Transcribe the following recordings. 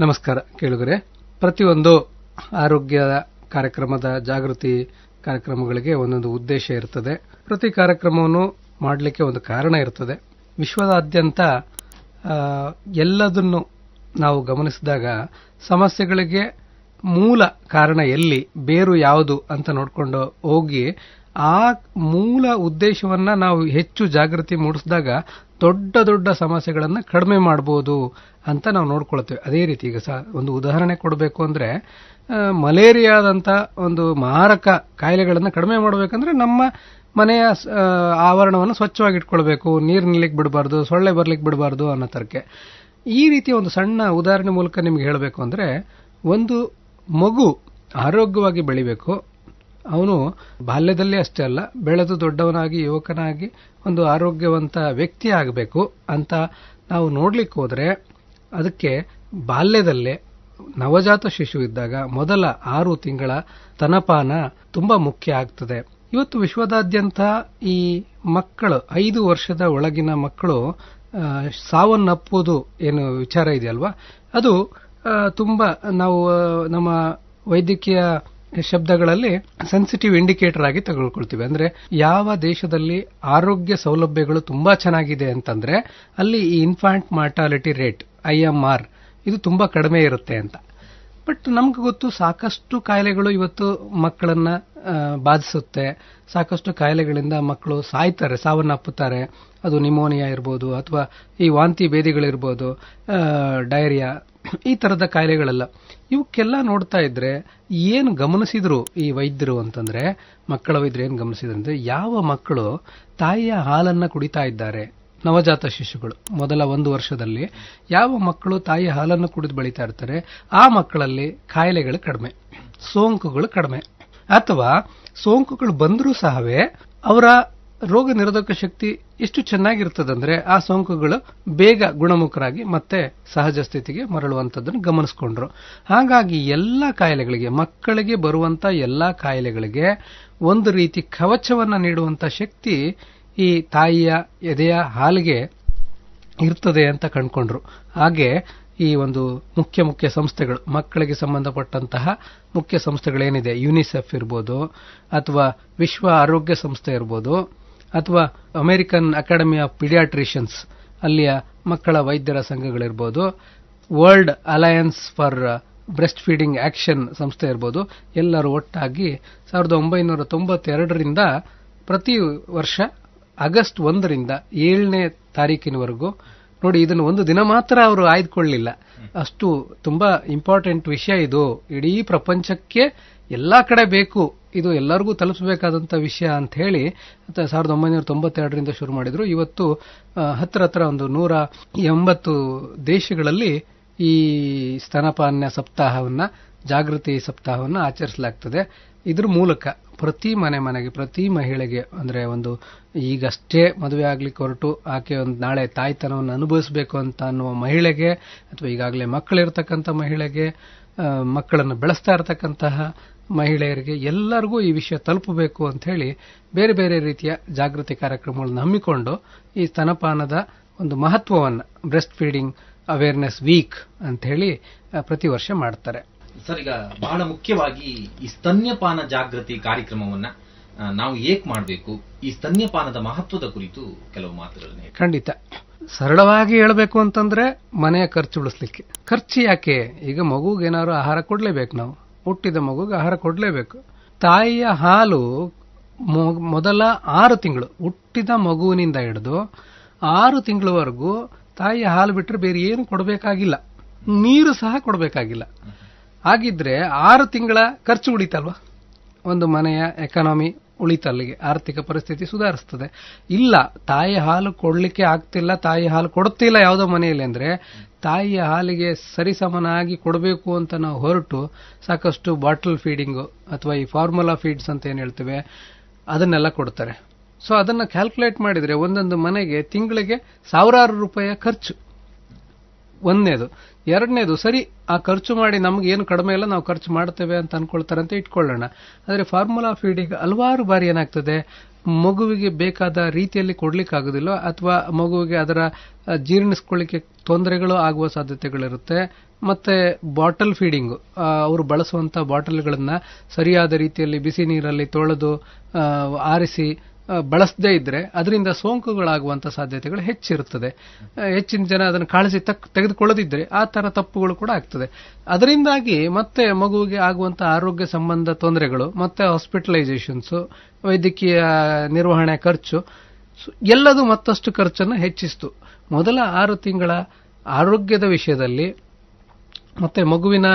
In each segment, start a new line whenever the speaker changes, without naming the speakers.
ನಮಸ್ಕಾರ ಕೇಳುಗರೆ. ಪ್ರತಿಯೊಂದು ಆರೋಗ್ಯ ಕಾರ್ಯಕ್ರಮದ ಜಾಗೃತಿ ಕಾರ್ಯಕ್ರಮಗಳಿಗೆ ಒಂದೊಂದು ಉದ್ದೇಶ ಇರುತ್ತದೆ ಪ್ರತಿ ಕಾರ್ಯಕ್ರಮವನ್ನು ಮಾಡಲಿಕ್ಕೆ ಒಂದು ಕಾರಣ ಇರುತ್ತದೆ ವಿಶ್ವದಾದ್ಯಂತ ಎಲ್ಲದನ್ನು ನಾವು ಗಮನಿಸಿದಾಗ ಸಮಸ್ಯೆಗಳಿಗೆ ಮೂಲ ಕಾರಣ ಎಲ್ಲಿ, ಬೇರು ಯಾವುದು ಅಂತ ನೋಡಿಕೊಂಡು ಹೋಗಿ ಆ ಮೂಲ ಉದ್ದೇಶವನ್ನ ನಾವು ಹೆಚ್ಚು ಜಾಗೃತಿ ಮೂಡಿಸಿದಾಗ ದೊಡ್ಡ ದೊಡ್ಡ ಸಮಸ್ಯೆಗಳನ್ನ ಕಡಿಮೆ ಮಾಡಬಹುದು ಅಂತ ನಾವು ನೋಡ್ಕೊಳ್ತೇವೆ. ಅದೇ ರೀತಿ ಈಗ ಒಂದು ಉದಾಹರಣೆ ಕೊಡಬೇಕು ಅಂದ್ರೆ ಮಲೇರಿಯಾದಂತ ಒಂದು ಮಾರಕ ಕಾಯಿಲೆಗಳನ್ನ ಕಡಿಮೆ ಮಾಡಬೇಕಂದ್ರೆ ನಮ್ಮ ಮನೆಯ ಆವರಣವನ್ನು ಸ್ವಚ್ಛವಾಗಿ ಇಟ್ಕೊಳ್ಬೇಕು ನೀರು ನಿಲ್ಲಕ್ಕೆ ಬಿಡಬಾರ್ದು, ಸೊಳ್ಳೆ ಬರ್ಲಿಕ್ಕೆ ಬಿಡಬಾರ್ದು ಅನ್ನೋ ತರಕ್ಕೆ ಈ ರೀತಿಯ ಒಂದು ಸಣ್ಣ ಉದಾಹರಣೆ ಮೂಲಕ ನಿಮ್ಗೆ ಹೇಳಬೇಕು ಅಂದ್ರೆ, ಒಂದು ಮಗು ಆರೋಗ್ಯವಾಗಿ ಬೆಳಿಬೇಕು ಅವನು ಬಾಲ್ಯದಲ್ಲೇ ಅಷ್ಟೇ ಅಲ್ಲ, ಬೆಳೆದು ದೊಡ್ಡವನಾಗಿ, ಯುವಕನಾಗಿ ಒಂದು ಆರೋಗ್ಯವಂತ ವ್ಯಕ್ತಿ ಆಗಬೇಕು ಅಂತ ನಾವು ನೋಡ್ಲಿಕ್ಕೆ ಹೋದ್ರೆ ಅದಕ್ಕೆ ಬಾಲ್ಯದಲ್ಲೇ ನವಜಾತ ಶಿಶು ಇದ್ದಾಗ ಮೊದಲ ಆರು ತಿಂಗಳ ತನಪಾನ ತುಂಬಾ ಮುಖ್ಯ ಆಗ್ತದೆ. ಇವತ್ತು ವಿಶ್ವದಾದ್ಯಂತ ಈ ಮಕ್ಕಳು, ಐದು ವರ್ಷದ ಒಳಗಿನ ಮಕ್ಕಳು ಸಾವನ್ನಪ್ಪುವುದು ಏನು ವಿಚಾರ ಇದೆಯಲ್ವಾ? ಅದು ತುಂಬಾ ನಾವು ನಮ್ಮ ವೈದ್ಯಕೀಯ ಶಬ್ದಗಳಲ್ಲಿ ಸೆನ್ಸಿಟಿವ್ ಇಂಡಿಕೇಟರ್ ಆಗಿ ತಗೊಳ್ಕೊಳ್ತೀವಿ. ಅಂದ್ರೆ ಯಾವ ದೇಶದಲ್ಲಿ ಆರೋಗ್ಯ ಸೌಲಭ್ಯಗಳು ತುಂಬಾ ಚೆನ್ನಾಗಿದೆ ಅಂತಂದ್ರೆ ಅಲ್ಲಿ ಈ ಇನ್ಫಾಂಟ್ ಮಾರ್ಟಾಲಿಟಿ ರೇಟ್ ಐಎಂಆರ್ ಇದು ತುಂಬಾ ಕಡಿಮೆ ಇರುತ್ತೆ ಅಂತ. ಬಟ್ ನಮ್ಗೆ ಗೊತ್ತು ಸಾಕಷ್ಟು ಕಾಯಿಲೆಗಳು ಇವತ್ತು ಮಕ್ಕಳನ್ನ ಬಾಧಿಸುತ್ತೆ. ಸಾಕಷ್ಟು ಕಾಯಿಲೆಗಳಿಂದ ಮಕ್ಕಳು ಸಾಯ್ತಾರೆ, ಸಾವನ್ನಪ್ಪುತ್ತಾರೆ. ಅದು ನಿಮೋನಿಯಾ ಇರ್ಬೋದು ಅಥವಾ ಈ ವಾಂತಿ ಭೇದಿಗಳಿರ್ಬೋದು ಡಯರಿಯಾ ಈ ತರದ ಕಾಯಿಲೆಗಳೆಲ್ಲ. ಇವಕ್ಕೆಲ್ಲ ನೋಡ್ತಾ ಇದ್ರೆ ಏನು ಗಮನಿಸಿದ್ರು ಈ ವೈದ್ಯರು ಅಂತಂದ್ರೆ, ಮಕ್ಕಳ ವೈದ್ಯರು ಏನು ಗಮನಿಸಿದ್ರು ಅಂದ್ರೆ ಯಾವ ಮಕ್ಕಳು ತಾಯಿಯ ಹಾಲನ್ನ ಕುಡಿತಾ ಇದ್ದಾರೆ, ನವಜಾತ ಶಿಶುಗಳು. ಮೊದಲ ಒಂದು ವರ್ಷದಲ್ಲಿ ಯಾವ ಮಕ್ಕಳು ತಾಯಿ ಹಾಲನ್ನು ಕುಡಿದು ಬೆಳೀತಾ ಇರ್ತಾರೆ, ಆ ಮಕ್ಕಳಲ್ಲಿ ಕಾಯಿಲೆಗಳು ಕಡಿಮೆ, ಸೋಂಕುಗಳು ಕಡಿಮೆ. ಅಥವಾ ಸೋಂಕುಗಳು ಬಂದರೂ ಸಹವೇ ಅವರ ರೋಗ ನಿರೋಧಕ ಶಕ್ತಿ ಎಷ್ಟು ಚೆನ್ನಾಗಿರ್ತದಂದ್ರೆ ಆ ಸೋಂಕುಗಳು ಬೇಗ ಗುಣಮುಖರಾಗಿ ಮತ್ತೆ ಸಹಜ ಸ್ಥಿತಿಗೆ ಮರಳುವಂತದ್ದನ್ನು ಗಮನಿಸಿಕೊಂಡ್ರು. ಹಾಗಾಗಿ ಎಲ್ಲ ಕಾಯಿಲೆಗಳಿಗೆ, ಮಕ್ಕಳಿಗೆ ಬರುವಂತ ಎಲ್ಲಾ ಕಾಯಿಲೆಗಳಿಗೆ ಒಂದು ರೀತಿ ಕವಚವನ್ನ ನೀಡುವಂತ ಶಕ್ತಿ ಈ ತಾಯಿಯ ಎದೆಯ ಹಾಲಿಗೆ ಇರ್ತದೆ ಅಂತ ಕಂಡ್ಕೊಂಡ್ರು. ಹಾಗೆ ಈ ಒಂದು ಮುಖ್ಯ ಮುಖ್ಯ ಸಂಸ್ಥೆಗಳು, ಮಕ್ಕಳಿಗೆ ಸಂಬಂಧಪಟ್ಟಂತಹ ಮುಖ್ಯ ಸಂಸ್ಥೆಗಳೇನಿದೆ? ಯುನಿಸೆಫ್ ಇರ್ಬೋದು, ಅಥವಾ ವಿಶ್ವ ಆರೋಗ್ಯ ಸಂಸ್ಥೆ ಇರ್ಬೋದು, ಅಥವಾ ಅಮೆರಿಕನ್ ಅಕಾಡೆಮಿ ಆಫ್ ಪಿಡಿಯಾಟ್ರಿಷಿಯನ್ಸ್ ಅಲ್ಲಿಯ ಮಕ್ಕಳ ವೈದ್ಯರ ಸಂಘಗಳಿರ್ಬೋದು world alliance for breast feeding action ಸಂಸ್ಥೆ ಇರ್ಬೋದು, ಎಲ್ಲರೂ ಒಟ್ಟಾಗಿ ಸಾವಿರದ ಒಂಬೈನೂರ ತೊಂಬತ್ತೆರಡರಿಂದ ಪ್ರತಿ ವರ್ಷ ಆಗಸ್ಟ್ ಒಂದರಿಂದ ಏಳನೇ ತಾರೀಕಿನವರೆಗೂ ನೋಡಿ, ಇದನ್ನು ಒಂದು ದಿನ ಮಾತ್ರ ಅವರು ಆಯ್ದುಕೊಳ್ಳಲಿಲ್ಲ ಅಷ್ಟು ತುಂಬಾ ಇಂಪಾರ್ಟೆಂಟ್ ವಿಷಯ ಇದು. ಇಡೀ ಪ್ರಪಂಚಕ್ಕೆ ಎಲ್ಲಾ ಕಡೆ ಬೇಕು. ಇದು ಎಲ್ಲರಿಗೂ ತಲುಪಬೇಕಾದಂತ ವಿಷಯ ಅಂತ ಹೇಳಿ ಸಾವಿರದ ಒಂಬೈನೂರ ತೊಂಬತ್ತೆರಡರಿಂದ ಶುರು ಮಾಡಿದ್ರು. ಇವತ್ತು ಹತ್ರ ಹತ್ರ ಒಂದು ನೂರ ಎಂಬತ್ತು ದೇಶಗಳಲ್ಲಿ ಈ ಸ್ತನಪಾನ ಸಪ್ತಾಹವನ್ನ, ಜಾಗೃತಿ ಸಪ್ತಾಹವನ್ನ ಆಚರಿಸಲಾಗ್ತದೆ. ಇದ್ರ ಮೂಲಕ ಪ್ರತಿ ಮನೆ ಮನೆಗೆ, ಪ್ರತಿ ಮಹಿಳೆಗೆ, ಅಂದ್ರೆ ಒಂದು ಈಗಷ್ಟೇ ಮದುವೆ ಆಗ್ಲಿಕ್ಕೆ ಹೊರಟು ಆಕೆ ಒಂದು ನಾಳೆ ತಾಯ್ತನವನ್ನು ಅನುಭವಿಸಬೇಕು ಅಂತ ಅನ್ನುವ ಮಹಿಳೆಗೆ, ಅಥವಾ ಈಗಾಗಲೇ ಮಕ್ಕಳಿರ್ತಕ್ಕಂಥ ಮಹಿಳೆಗೆ ಮಕ್ಕಳನ್ನು ಬೆಳೆಸ್ತಾ ಇರತಕ್ಕಂತಹ ಮಹಿಳೆಯರಿಗೆ ಎಲ್ಲರಿಗೂ ಈ ವಿಷಯ ತಲುಪಬೇಕು ಅಂತ ಹೇಳಿ ಬೇರೆ ಬೇರೆ ರೀತಿಯ ಜಾಗೃತಿ ಕಾರ್ಯಕ್ರಮಗಳನ್ನು ಹಮ್ಮಿಕೊಂಡು ಈ ಸ್ತನಪಾನದ ಒಂದು ಮಹತ್ವವನ್ನು ಬ್ರೆಸ್ಟ್ ಫೀಡಿಂಗ್ ಅವೇರ್ನೆಸ್ ವೀಕ್ ಅಂತ ಹೇಳಿ ಪ್ರತಿ ವರ್ಷ ಮಾಡ್ತಾರೆ.
ಸರ್, ಈಗ ಬಹಳ ಮುಖ್ಯವಾಗಿ ಈ ಸ್ತನ್ಯಪಾನ ಜಾಗೃತಿ ಕಾರ್ಯಕ್ರಮವನ್ನ ನಾವು ಏಕ್ ಮಾಡಬೇಕು. ಈ ಸ್ತನ್ಯಪಾನದ ಮಹತ್ವದ ಕುರಿತು ಕೆಲವು ಮಾತುಗಳನ್ನ
ಖಂಡಿತ. ಸರಳವಾಗಿ ಹೇಳಬೇಕು ಅಂತಂದ್ರೆ ಮನೆಯ ಖರ್ಚು ಉಳಿಸ್ಲಿಕ್ಕೆ. ಖರ್ಚು ಯಾಕೆ? ಈಗ ಮಗುಗೆ ಏನಾದ್ರು ಆಹಾರ ಕೊಡ್ಲೇಬೇಕು ನಾವು. ಹುಟ್ಟಿದ ಮಗುಗೆ ಆಹಾರ ಕೊಡ್ಲೇಬೇಕು. ತಾಯಿಯ ಹಾಲು ಮೊದಲ ಆರು ತಿಂಗಳು, ಹುಟ್ಟಿದ ಮಗುವಿನಿಂದ ಹಿಡಿದು ಆರು ತಿಂಗಳವರೆಗೂ ತಾಯಿಯ ಹಾಲು ಬಿಟ್ಟರೆ ಬೇರೆ ಏನು ಕೊಡಬೇಕಾಗಿಲ್ಲ. ನೀರು ಸಹ ಕೊಡಬೇಕಾಗಿಲ್ಲ. ಹಾಗಿದ್ರೆ ಆರು ತಿಂಗಳ ಖರ್ಚು ಉಳಿತಲ್ವಾ? ಒಂದು ಮನೆಯ ಎಕಾನಮಿ ಉಳಿತಲ್ಲಿಗೆ ಆರ್ಥಿಕ ಪರಿಸ್ಥಿತಿ ಸುಧಾರಿಸ್ತದೆ. ಇಲ್ಲ, ತಾಯಿ ಹಾಲು ಕೊಡ್ಲಿಕ್ಕೆ ಆಗ್ತಿಲ್ಲ, ತಾಯಿ ಹಾಲು ಕೊಡ್ತಿಲ್ಲ ಯಾವುದೋ ಮನೆಯಲ್ಲಿ ಅಂದ್ರೆ ತಾಯಿಯ ಹಾಲಿಗೆ ಸರಿಸಮನಾಗಿ ಕೊಡಬೇಕು ಅಂತ ನಾವು ಹೊರಟು ಸಾಕಷ್ಟು ಬಾಟಲ್ ಫೀಡಿಂಗು ಅಥವಾ ಈ ಫಾರ್ಮುಲಾ ಫೀಡ್ಸ್ ಅಂತ ಏನು ಹೇಳ್ತೇವೆ, ಅದನ್ನೆಲ್ಲ ಕೊಡ್ತಾರೆ. ಸೊ ಅದನ್ನ ಕ್ಯಾಲ್ಕುಲೇಟ್ ಮಾಡಿದ್ರೆ ಒಂದೊಂದು ಮನೆಗೆ ತಿಂಗಳಿಗೆ ಸಾವಿರಾರು ರೂಪಾಯಿಯ ಖರ್ಚು. ಒಂದನೇದು. ಎರಡನೇದು, ಸರಿ, ಆ ಖರ್ಚು ಮಾಡಿ ನಮ್ಗೆ ಏನು ಕಡಿಮೆ ಇಲ್ಲ, ನಾವು ಖರ್ಚು ಮಾಡ್ತೇವೆ ಅಂತ ಅನ್ಕೊಳ್ತಾರೆ ಅಂತ ಇಟ್ಕೊಳ್ಳೋಣ. ಆದರೆ ಫಾರ್ಮುಲಾ ಫೀಡಿಂಗ್ ಹಲವಾರು ಬಾರಿ ಏನಾಗ್ತದೆ, ಮಗುವಿಗೆ ಬೇಕಾದ ರೀತಿಯಲ್ಲಿ ಕೊಡ್ಲಿಕ್ಕೆ ಆಗುದಿಲ್ಲ ಅಥವಾ ಮಗುವಿಗೆ ಅದರ ಜೀರ್ಣಿಸ್ಕೊಳ್ಳಿಕ್ಕೆ ತೊಂದರೆಗಳು ಆಗುವ ಸಾಧ್ಯತೆಗಳಿರುತ್ತೆ. ಮತ್ತೆ ಬಾಟಲ್ ಫೀಡಿಂಗ್ ಅವರು ಬಳಸುವಂತ ಬಾಟಲ್ಗಳನ್ನ ಸರಿಯಾದ ರೀತಿಯಲ್ಲಿ ಬಿಸಿ ನೀರಲ್ಲಿ ತೊಳೆದು ಆರಿಸಿ ಬಳಸದೇ ಇದ್ರೆ ಅದರಿಂದ ಸೋಂಕುಗಳಾಗುವಂತ ಸಾಧ್ಯತೆಗಳು ಹೆಚ್ಚಿರುತ್ತದೆ. ಹೆಚ್ಚಿನ ಜನ ಅದನ್ನು ಕಾಳಜಿ ತಕ್, ತೆಗೆದುಕೊಳ್ಳದಿದ್ರೆ ಆ ತರ ತಪ್ಪುಗಳು ಕೂಡ ಆಗ್ತದೆ. ಅದರಿಂದಾಗಿ ಮತ್ತೆ ಮಗುವಿಗೆ ಆಗುವಂತ ಆರೋಗ್ಯ ಸಂಬಂಧ ತೊಂದರೆಗಳು, ಮತ್ತೆ ಹಾಸ್ಪಿಟಲೈಸೇಷನ್ಸ್ ವೈದ್ಯಕೀಯ ನಿರ್ವಹಣೆ ಖರ್ಚು ಎಲ್ಲದೂ ಮತ್ತಷ್ಟು ಖರ್ಚನ್ನು ಹೆಚ್ಚಿಸಿತು. ಮೊದಲ ಆರು ತಿಂಗಳ ಆರೋಗ್ಯದ ವಿಷಯದಲ್ಲಿ, ಮತ್ತೆ ಮಗುವಿನ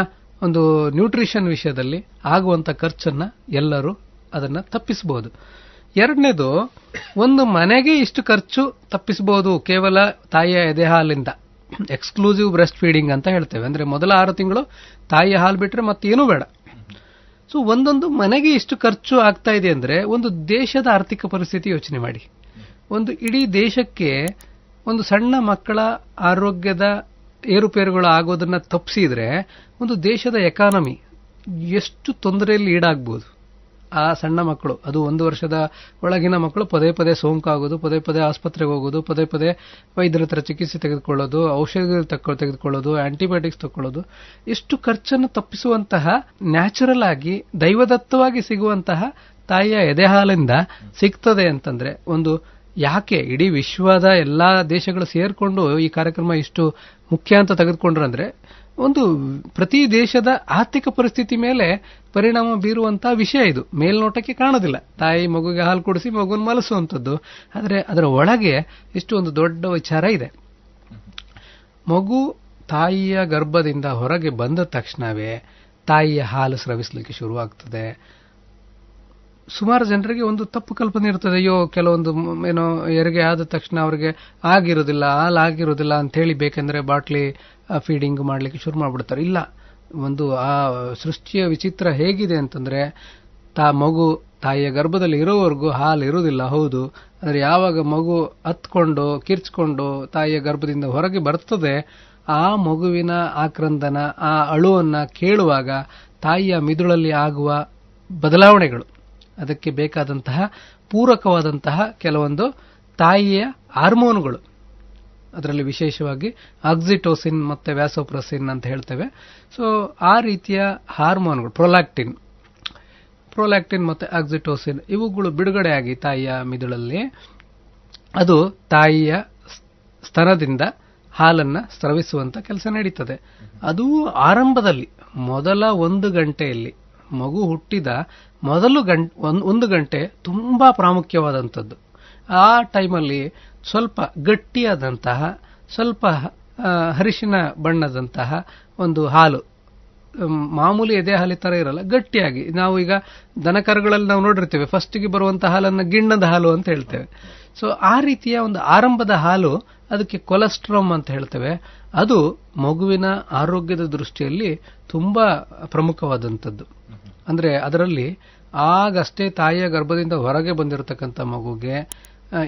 ಒಂದು ನ್ಯೂಟ್ರಿಷನ್ ವಿಷಯದಲ್ಲಿ ಆಗುವಂತ ಖರ್ಚನ್ನ ಎಲ್ಲರೂ ಅದನ್ನ ತಪ್ಪಿಸಬಹುದು ಎರಡನೇದು, ಒಂದು ಮನೆಗೆ ಇಷ್ಟು ಖರ್ಚು ತಪ್ಪಿಸಬಹುದು ಕೇವಲ ತಾಯಿಯ ಎದೆ ಹಾಲಿಂದ. ಎಕ್ಸ್ಕ್ಲೂಸಿವ್ ಬ್ರೆಸ್ಟ್ ಫೀಡಿಂಗ್ ಅಂತ ಹೇಳ್ತೇವೆ. ಅಂದ್ರೆ ಮೊದಲ ಆರು ತಿಂಗಳು ತಾಯಿಯ ಹಾಲು ಬಿಟ್ರೆ ಮತ್ತೇನೂ ಬೇಡ. ಸೊ ಒಂದೊಂದು ಮನೆಗೆ ಇಷ್ಟು ಖರ್ಚು ಆಗ್ತಾ ಇದೆ ಅಂದ್ರೆ ಒಂದು ದೇಶದ ಆರ್ಥಿಕ ಪರಿಸ್ಥಿತಿ ಯೋಚನೆ ಮಾಡಿ. ಒಂದು ಇಡೀ ದೇಶಕ್ಕೆ ಒಂದು ಸಣ್ಣ ಮಕ್ಕಳ ಆರೋಗ್ಯದ ಏರುಪೇರುಗಳು ಆಗೋದನ್ನ ತಪ್ಪಿಸಿದ್ರೆ ಒಂದು ದೇಶದ ಎಕಾನಮಿ ಎಷ್ಟು ತೊಂದರೆಯಲ್ಲಿ ಈಡಾಗಬಹುದು ಆ ಸಣ್ಣ ಮಕ್ಕಳು, ಅದು ಒಂದು ವರ್ಷದ ಒಳಗಿನ ಮಕ್ಕಳು ಪದೇ ಪದೇ ಸೋಂಕಾಗೋದು, ಪದೇ ಪದೇ ಆಸ್ಪತ್ರೆಗೆ ಹೋಗೋದು, ಪದೇ ಪದೇ ವೈದ್ಯರ ಹತ್ರ ಚಿಕಿತ್ಸೆ ತೆಗೆದುಕೊಳ್ಳೋದು, ಔಷಧಿಗಳು ತಕ್ಕ ತೆಗೆದುಕೊಳ್ಳೋದು ಆಂಟಿಬಯೋಟಿಕ್ಸ್ ತಗೊಳ್ಳೋದು ಇಷ್ಟು ಖರ್ಚನ್ನು ತಪ್ಪಿಸುವಂತಹ ನ್ಯಾಚುರಲ್ ಆಗಿ, ದೈವದತ್ತವಾಗಿ ಸಿಗುವಂತಹ ತಾಯಿಯ ಎದೆಹಾಲಿಂದ ಸಿಗ್ತದೆ ಅಂತಂದ್ರೆ ಒಂದು ಯಾಕೆ ಇಡೀ ವಿಶ್ವದ ಎಲ್ಲಾ ದೇಶಗಳು ಸೇರ್ಕೊಂಡು ಈ ಕಾರ್ಯಕ್ರಮ ಇಷ್ಟು ಮುಖ್ಯ ಅಂತ ತೆಗೆದುಕೊಂಡ್ರಂದ್ರೆ ಒಂದು ಪ್ರತಿ ದೇಶದ ಆರ್ಥಿಕ ಪರಿಸ್ಥಿತಿ ಮೇಲೆ ಪರಿಣಾಮ ಬೀರುವಂತಹ ವಿಷಯ ಇದು. ಮೇಲ್ನೋಟಕ್ಕೆ ಕಾಣೋದಿಲ್ಲ. ತಾಯಿ ಮಗುಗೆ ಹಾಲು ಕುಡಿಸಿ ಮಗುನ ಮಲಸುವಂಥದ್ದು. ಆದರೆ ಅದರ ಒಳಗೆ ಇಷ್ಟು ಒಂದು ದೊಡ್ಡ ವಿಚಾರ ಇದೆ. ಮಗು ತಾಯಿಯ ಗರ್ಭದಿಂದ ಹೊರಗೆ ಬಂದ ತಕ್ಷಣವೇ ತಾಯಿಯ ಹಾಲು ಸ್ರವಿಸಲಿಕ್ಕೆ ಶುರುವಾಗ್ತದೆ. ಸುಮಾರು ಜನರಿಗೆ ಒಂದು ತಪ್ಪು ಕಲ್ಪನೆ ಇರ್ತದೆ, ಅಯ್ಯೋ, ಕೆಲವೊಂದು ಏನೋ ಹೆರಿಗೆ ಆದ ತಕ್ಷಣ ಅವರಿಗೆ ಆಗಿರೋದಿಲ್ಲ, ಹಾಲು ಆಗಿರೋದಿಲ್ಲ ಅಂತ ಹೇಳಿ ಬೇಕೆಂದ್ರೆ ಬಾಟ್ಲಿ ಫೀಡಿಂಗ್ ಮಾಡ್ಲಿಕ್ಕೆ ಶುರು ಮಾಡ್ಬಿಡ್ತಾರೆ. ಇಲ್ಲ, ಒಂದು ಆ ಸೃಷ್ಟಿಯ ವಿಚಿತ್ರ ಹೇಗಿದೆ ಅಂತಂದ್ರೆ, ತಾ ಮಗು ತಾಯಿಯ ಗರ್ಭದಲ್ಲಿ ಇರೋವರೆಗೂ ಹಾಲು ಇರುವುದಿಲ್ಲ, ಹೌದು, ಆದರೆ ಯಾವಾಗ ಮಗು ಹತ್ಕೊಂಡು ಕಿರ್ಚ್ಕೊಂಡು ತಾಯಿಯ ಗರ್ಭದಿಂದ ಹೊರಗೆ ಬರ್ತದೆ, ಆ ಮಗುವಿನ ಆಕ್ರಂದನ, ಆ ಅಳುವನ್ನ ಕೇಳುವಾಗ ತಾಯಿಯ ಮಿದುಳಲ್ಲಿ ಆಗುವ ಬದಲಾವಣೆಗಳು. ಅದಕ್ಕೆ ಬೇಕಾದಂತಹ ಪೂರಕವಾದಂತಹ ಕೆಲವೊಂದು ತಾಯಿಯ ಹಾರ್ಮೋನ್ಗಳು. ಅದರಲ್ಲಿ ವಿಶೇಷವಾಗಿ ಆಕ್ಸಿಟೋಸಿನ್ ಮತ್ತು ವ್ಯಾಸೋಪ್ರಸಿನ್ ಅಂತ ಹೇಳ್ತೇವೆ. ಸೊ ಆ ರೀತಿಯ ಹಾರ್ಮೋನ್ಗಳು ಪ್ರೊಲ್ಯಾಕ್ಟಿನ್. ಪ್ರೊಲ್ಯಾಕ್ಟಿನ್ ಮತ್ತು ಆಕ್ಸಿಟೋಸಿನ್ ಇವುಗಳು ಬಿಡುಗಡೆಯಾಗಿ ತಾಯಿಯ ಮಿದುಳಲ್ಲಿ. ಅದು ತಾಯಿಯ ಸ್ತನದಿಂದ ಹಾಲನ್ನು ಸ್ರವಿಸುವಂತ ಕೆಲಸ ನಡೀತದೆ. ಅದು ಆರಂಭದಲ್ಲಿ ಮೊದಲ ಒಂದು ಗಂಟೆಯಲ್ಲಿ. ಮಗು ಹುಟ್ಟಿದ ಮೊದಲು ಒಂದು ಗಂಟೆ ತುಂಬಾ ಪ್ರಾಮುಖ್ಯವಾದಂಥದ್ದು. ಆ ಟೈಮಲ್ಲಿ ಸ್ವಲ್ಪ ಗಟ್ಟಿಯಾದಂತಹ, ಸ್ವಲ್ಪ ಹರಿಶಿನ ಬಣ್ಣದಂತಹ ಒಂದು ಹಾಲು ಮಾಮೂಲಿ ಎದೆ ಹಾಲಿ ತರ ಇರಲ್ಲ, ಗಟ್ಟಿಯಾಗಿ. ನಾವು ಈಗ ದನಕರುಗಳಲ್ಲಿ ನಾವು ನೋಡಿರ್ತೇವೆ, ಫಸ್ಟಿಗೆ ಬರುವಂತಹ ಹಾಲನ್ನು ಗಿಣ್ಣದ ಹಾಲು ಅಂತ ಹೇಳ್ತೇವೆ. ಸೊ ಆ ರೀತಿಯ ಒಂದು ಆರಂಭದ ಹಾಲು ಅದಕ್ಕೆ ಕೊಲೆಸ್ಟ್ರಾಮ್ ಅಂತ ಹೇಳ್ತೇವೆ. ಅದು ಮಗುವಿನ ಆರೋಗ್ಯದ ದೃಷ್ಟಿಯಲ್ಲಿ ತುಂಬಾ ಪ್ರಮುಖವಾದಂಥದ್ದು. ಅಂದ್ರೆ ಅದರಲ್ಲಿ ಆಗಷ್ಟೇ ತಾಯಿಯ ಗರ್ಭದಿಂದ ಹೊರಗೆ ಬಂದಿರತಕ್ಕಂಥ ಮಗುಗೆ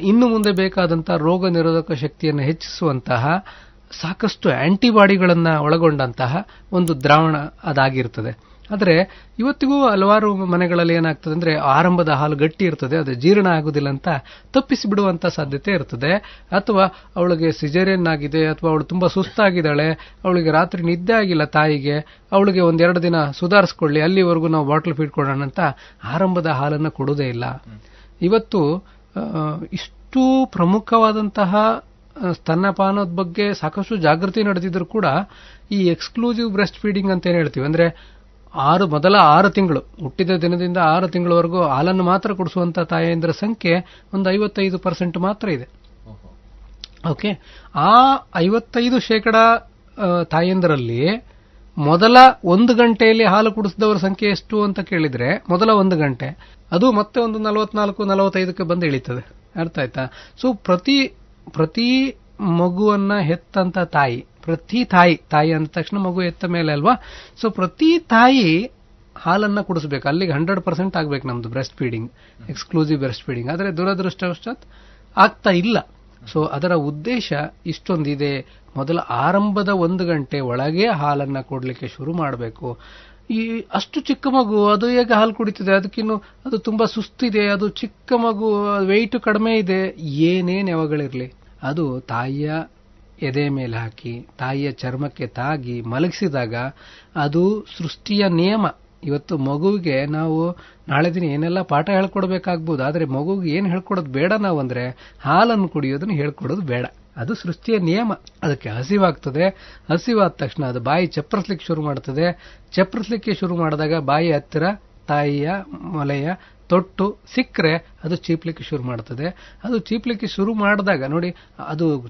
ಇನ್ನು ಮುಂದೆ ಬೇಕಾದಂತಹ ರೋಗ ನಿರೋಧಕ ಶಕ್ತಿಯನ್ನು ಹೆಚ್ಚಿಸುವಂತಹ ಸಾಕಷ್ಟು ಆಂಟಿಬಾಡಿಗಳನ್ನು ಒಳಗೊಂಡಂತಹ ಒಂದು ದ್ರಾವಣ ಅದಾಗಿರ್ತದೆ. ಆದರೆ ಇವತ್ತಿಗೂ ಹಲವಾರು ಮನೆಗಳಲ್ಲಿ ಏನಾಗ್ತದೆ ಅಂದ್ರೆ ಆರಂಭದ ಹಾಲು ಗಟ್ಟಿ ಇರ್ತದೆ, ಅದು ಜೀರ್ಣ ಆಗುದಿಲ್ಲ ಅಂತ ತಪ್ಪಿಸಿ ಬಿಡುವಂತ ಸಾಧ್ಯತೆ ಇರ್ತದೆ. ಅಥವಾ ಅವಳಿಗೆ ಸಿಜೇರಿಯನ್ ಆಗಿದೆ, ಅಥವಾ ಅವಳು ತುಂಬಾ ಸುಸ್ತಾಗಿದ್ದಾಳೆ, ಅವಳಿಗೆ ರಾತ್ರಿ ನಿದ್ದೆ ಆಗಿಲ್ಲ ತಾಯಿಗೆ, ಅವಳಿಗೆ ಒಂದೆರಡು ದಿನ ಸುಧಾರಿಸ್ಕೊಳ್ಳಿ, ಅಲ್ಲಿವರೆಗೂ ನಾವು ಬಾಟಲ್ ಫೀಡ್ ಕೊಡೋಣ ಅಂತ ಆರಂಭದ ಹಾಲನ್ನು ಕೊಡುವುದೇ ಇಲ್ಲ. ಇವತ್ತು ಇಷ್ಟು ಪ್ರಮುಖವಾದಂತಹ ಸ್ತನ್ಯಪಾನದ ಬಗ್ಗೆ ಸಾಕಷ್ಟು ಜಾಗೃತಿ ನಡೆದಿದ್ರು ಕೂಡ ಈ ಎಕ್ಸ್ಕ್ಲೂಸಿವ್ ಬ್ರೆಸ್ಟ್ ಫೀಡಿಂಗ್ ಅಂತ ಏನ್ ಹೇಳ್ತೀವಿ. ಅಂದ್ರೆ ಆರು, ಮೊದಲ ಆರು ತಿಂಗಳು. ಹುಟ್ಟಿದ ದಿನದಿಂದ ಆರು ತಿಂಗಳವರೆಗೂ ಹಾಲನ್ನು ಮಾತ್ರ ಕುಡಿಸುವಂತ ತಾಯಂದಿರ ಸಂಖ್ಯೆ ಒಂದು ಐವತ್ತೈದು ಪರ್ಸೆಂಟ್ ಮಾತ್ರ ಇದೆ. ಓಕೆ ಆ ಐವತ್ತೈದು ಶೇಕಡ ತಾಯಂದಿರಲ್ಲಿ ಮೊದಲ ಒಂದು ಗಂಟೆಯಲ್ಲಿ ಹಾಲು ಕುಡಿಸಿದವರ ಸಂಖ್ಯೆ ಎಷ್ಟು ಅಂತ ಕೇಳಿದ್ರೆ, ಮೊದಲ ಒಂದು ಗಂಟೆ. ಅದು ಮತ್ತೆ ಒಂದು ನಲವತ್ನಾಲ್ಕು, ನಲವತ್ತೈದಕ್ಕೆ ಬಂದು ಇಳಿತದೆ. ಅರ್ಥ ಆಯ್ತಾ? ಸೊ ಪ್ರತಿ ಪ್ರತಿ ಮಗುವನ್ನ ಹೆತ್ತಂತ ತಾಯಿ ಪ್ರತಿ ತಾಯಿ ತಾಯಿ ಅಂದ ತಕ್ಷಣ ಮಗು ಎತ್ತ ಮೇಲೆ ಅಲ್ವಾ? ಸೊ ಪ್ರತಿ ತಾಯಿ ಹಾಲನ್ನ ಕುಡಿಸ್ಬೇಕು. ಅಲ್ಲಿಗೆ ಹಂಡ್ರೆಡ್ ಪರ್ಸೆಂಟ್ ಆಗ್ಬೇಕು ನಮ್ದು breast feeding exclusive breast feeding ಆದ್ರೆ ದುರದೃಷ್ಟವಶಾತ್ ಆಗ್ತಾ ಇಲ್ಲ. ಸೊ ಅದರ ಉದ್ದೇಶ ಇಷ್ಟೊಂದಿದೆ. ಮೊದಲ ಆರಂಭದ ಒಂದು ಗಂಟೆ ಒಳಗೆ ಹಾಲನ್ನ ಕೊಡ್ಲಿಕ್ಕೆ ಶುರು ಮಾಡಬೇಕು. ಈ ಅಷ್ಟು ಚಿಕ್ಕ ಮಗು, ಅದು ಹೇಗೆ ಹಾಲು ಕುಡಿತಿದೆ? ಅದಕ್ಕಿನ್ನು ಅದು ತುಂಬಾ ಸುಸ್ತಿದೆ, ಅದು ಚಿಕ್ಕ ಮಗು ವೆಯ್ಟ್ ಕಡಿಮೆ ಇದೆ. ಏನೇನು ಯಾವಾಗಳಿರ್ಲಿ ಅದು ತಾಯಿಯ ಎದೆ ಮೇಲೆ ಹಾಕಿ, ತಾಯಿಯ ಚರ್ಮಕ್ಕೆ ತಾಗಿ ಮಲಗಿಸಿದಾಗ ಅದು ಸೃಷ್ಟಿಯ ನಿಯಮ. ಇವತ್ತು ಮಗುವಿಗೆ ನಾವು ನಾಳೆ ದಿನ ಏನೆಲ್ಲ ಪಾಠ ಹೇಳ್ಕೊಡ್ಬೇಕಾಗ್ಬೋದು, ಆದರೆ ಮಗುವಿಗೆ ಏನು ಹೇಳ್ಕೊಡೋದು ಬೇಡ ನಾವು ಅಂದರೆ ಹಾಲನ್ನು ಕುಡಿಯೋದನ್ನು ಹೇಳ್ಕೊಡೋದು ಬೇಡ. ಅದು ಸೃಷ್ಟಿಯ ನಿಯಮ. ಅದಕ್ಕೆ ಹಸಿವಾಗ್ತದೆ. ಹಸಿವಾದ ತಕ್ಷಣ ಅದು ಬಾಯಿ ಚಪ್ಪರಿಸ್ಲಿಕ್ಕೆ ಶುರು ಮಾಡ್ತದೆ. ಚಪ್ಪರಿಸ್ಲಿಕ್ಕೆ ಶುರು ಮಾಡಿದಾಗ ಬಾಯಿ ಹತ್ತಿರ ತಾಯಿಯ ಮೊಲೆಯ ತೊಟ್ಟು ಸಿಕ್ಕರೆ ಅದು ಚೀಪ್ಲಿಕ್ಕೆ ಶುರು ಮಾಡ್ತದೆ. ಅದು ಚೀಪ್ಲಿಕ್ಕೆ ಶುರು ಮಾಡಿದಾಗ, ನೋಡಿ, ಅದು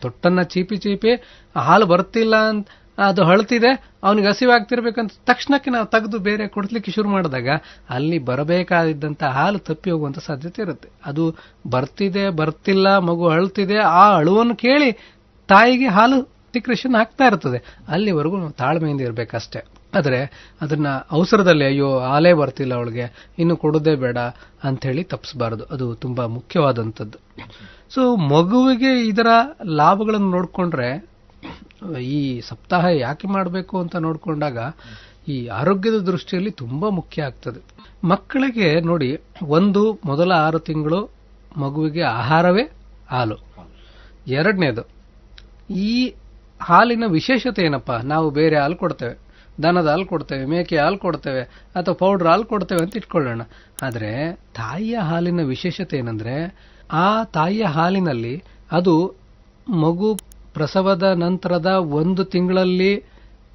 ತೊಟ್ಟನ್ನ ಚೀಪಿ ಚೀಪಿ, ಹಾಲು ಬರ್ತಿಲ್ಲ ಅಂತ, ಅದು ಹಳ್ತಿದೆ ಅವನಿಗೆ ಹಸಿವಾಗ್ತಿರ್ಬೇಕಂತ ತಕ್ಷಣಕ್ಕೆ ನಾವು ತೆಗೆದು ಬೇರೆ ಕೊಡ್ಲಿಕ್ಕೆ ಶುರು ಮಾಡಿದಾಗ, ಅಲ್ಲಿ ಬರಬೇಕಾದಂತ ಹಾಲು ತಪ್ಪಿ ಹೋಗುವಂಥ ಸಾಧ್ಯತೆ ಇರುತ್ತೆ. ಅದು ಬರ್ತಿದೆ, ಬರ್ತಿಲ್ಲ, ಮಗು ಅಳ್ತಿದೆ, ಆ ಅಳುವನ್ನು ಕೇಳಿ ತಾಯಿಗೆ ಹಾಲು ಟಿಕ್ರೇಷನ್ ಆಗ್ತಾ ಇರ್ತದೆ. ಅಲ್ಲಿವರೆಗೂ ತಾಳ್ಮೆಯಿಂದ ಇರಬೇಕಷ್ಟೇ. ಆದ್ರೆ ಅದನ್ನ ಅವಸರದಲ್ಲಿ ಅಯ್ಯೋ, ಆಲೇ ಬರ್ತಿಲ್ಲ ಅವಳಿಗೆ, ಇನ್ನು ಕೊಡೋದೇ ಬೇಡ ಅಂತ ಹೇಳಿ ತಪ್ಪಿಸಬಾರದು ಅದು ತುಂಬಾ ಮುಖ್ಯವಾದಂಥದ್ದು. ಸೊ ಮಗುವಿಗೆ ಇದರ ಲಾಭಗಳನ್ನು ನೋಡಿಕೊಂಡ್ರೆ, ಈ ಸಪ್ತಾಹ ಯಾಕೆ ಮಾಡಬೇಕು ಅಂತ ನೋಡಿಕೊಂಡಾಗ ಈ ಆರೋಗ್ಯದ ದೃಷ್ಟಿಯಲ್ಲಿ ತುಂಬಾ ಮುಖ್ಯ ಆಗ್ತದೆ. ಮಕ್ಕಳಿಗೆ ನೋಡಿ, ಒಂದು, ಮೊದಲ ಆರು ತಿಂಗಳು ಮಗುವಿಗೆ ಆಹಾರವೇ ಹಾಲು. ಎರಡನೇದು, ಈ ಹಾಲಿನ ವಿಶೇಷತೆ ಏನಪ್ಪಾ? ನಾವು ಬೇರೆ ಹಾಲು ಕೊಡ್ತೇವೆ. ದನದ ಹಾಲು ಕೊಡ್ತೇವೆ, ಮೇಕೆ ಹಾಲು ಕೊಡ್ತೇವೆ, ಅಥವಾ ಪೌಡರ್ ಹಾಲು ಕೊಡ್ತೇವೆ ಅಂತ ಇಟ್ಕೊಳ್ಳೋಣ. ಆದರೆ, ತಾಯಿಯ ಹಾಲಿನ ವಿಶೇಷತೆ ಏನಂದ್ರೆ, ಆ ತಾಯಿಯ ಹಾಲಿನಲ್ಲಿ ಅದು ಮಗು ಪ್ರಸವದ ನಂತರದ ಒಂದು ತಿಂಗಳಲ್ಲಿ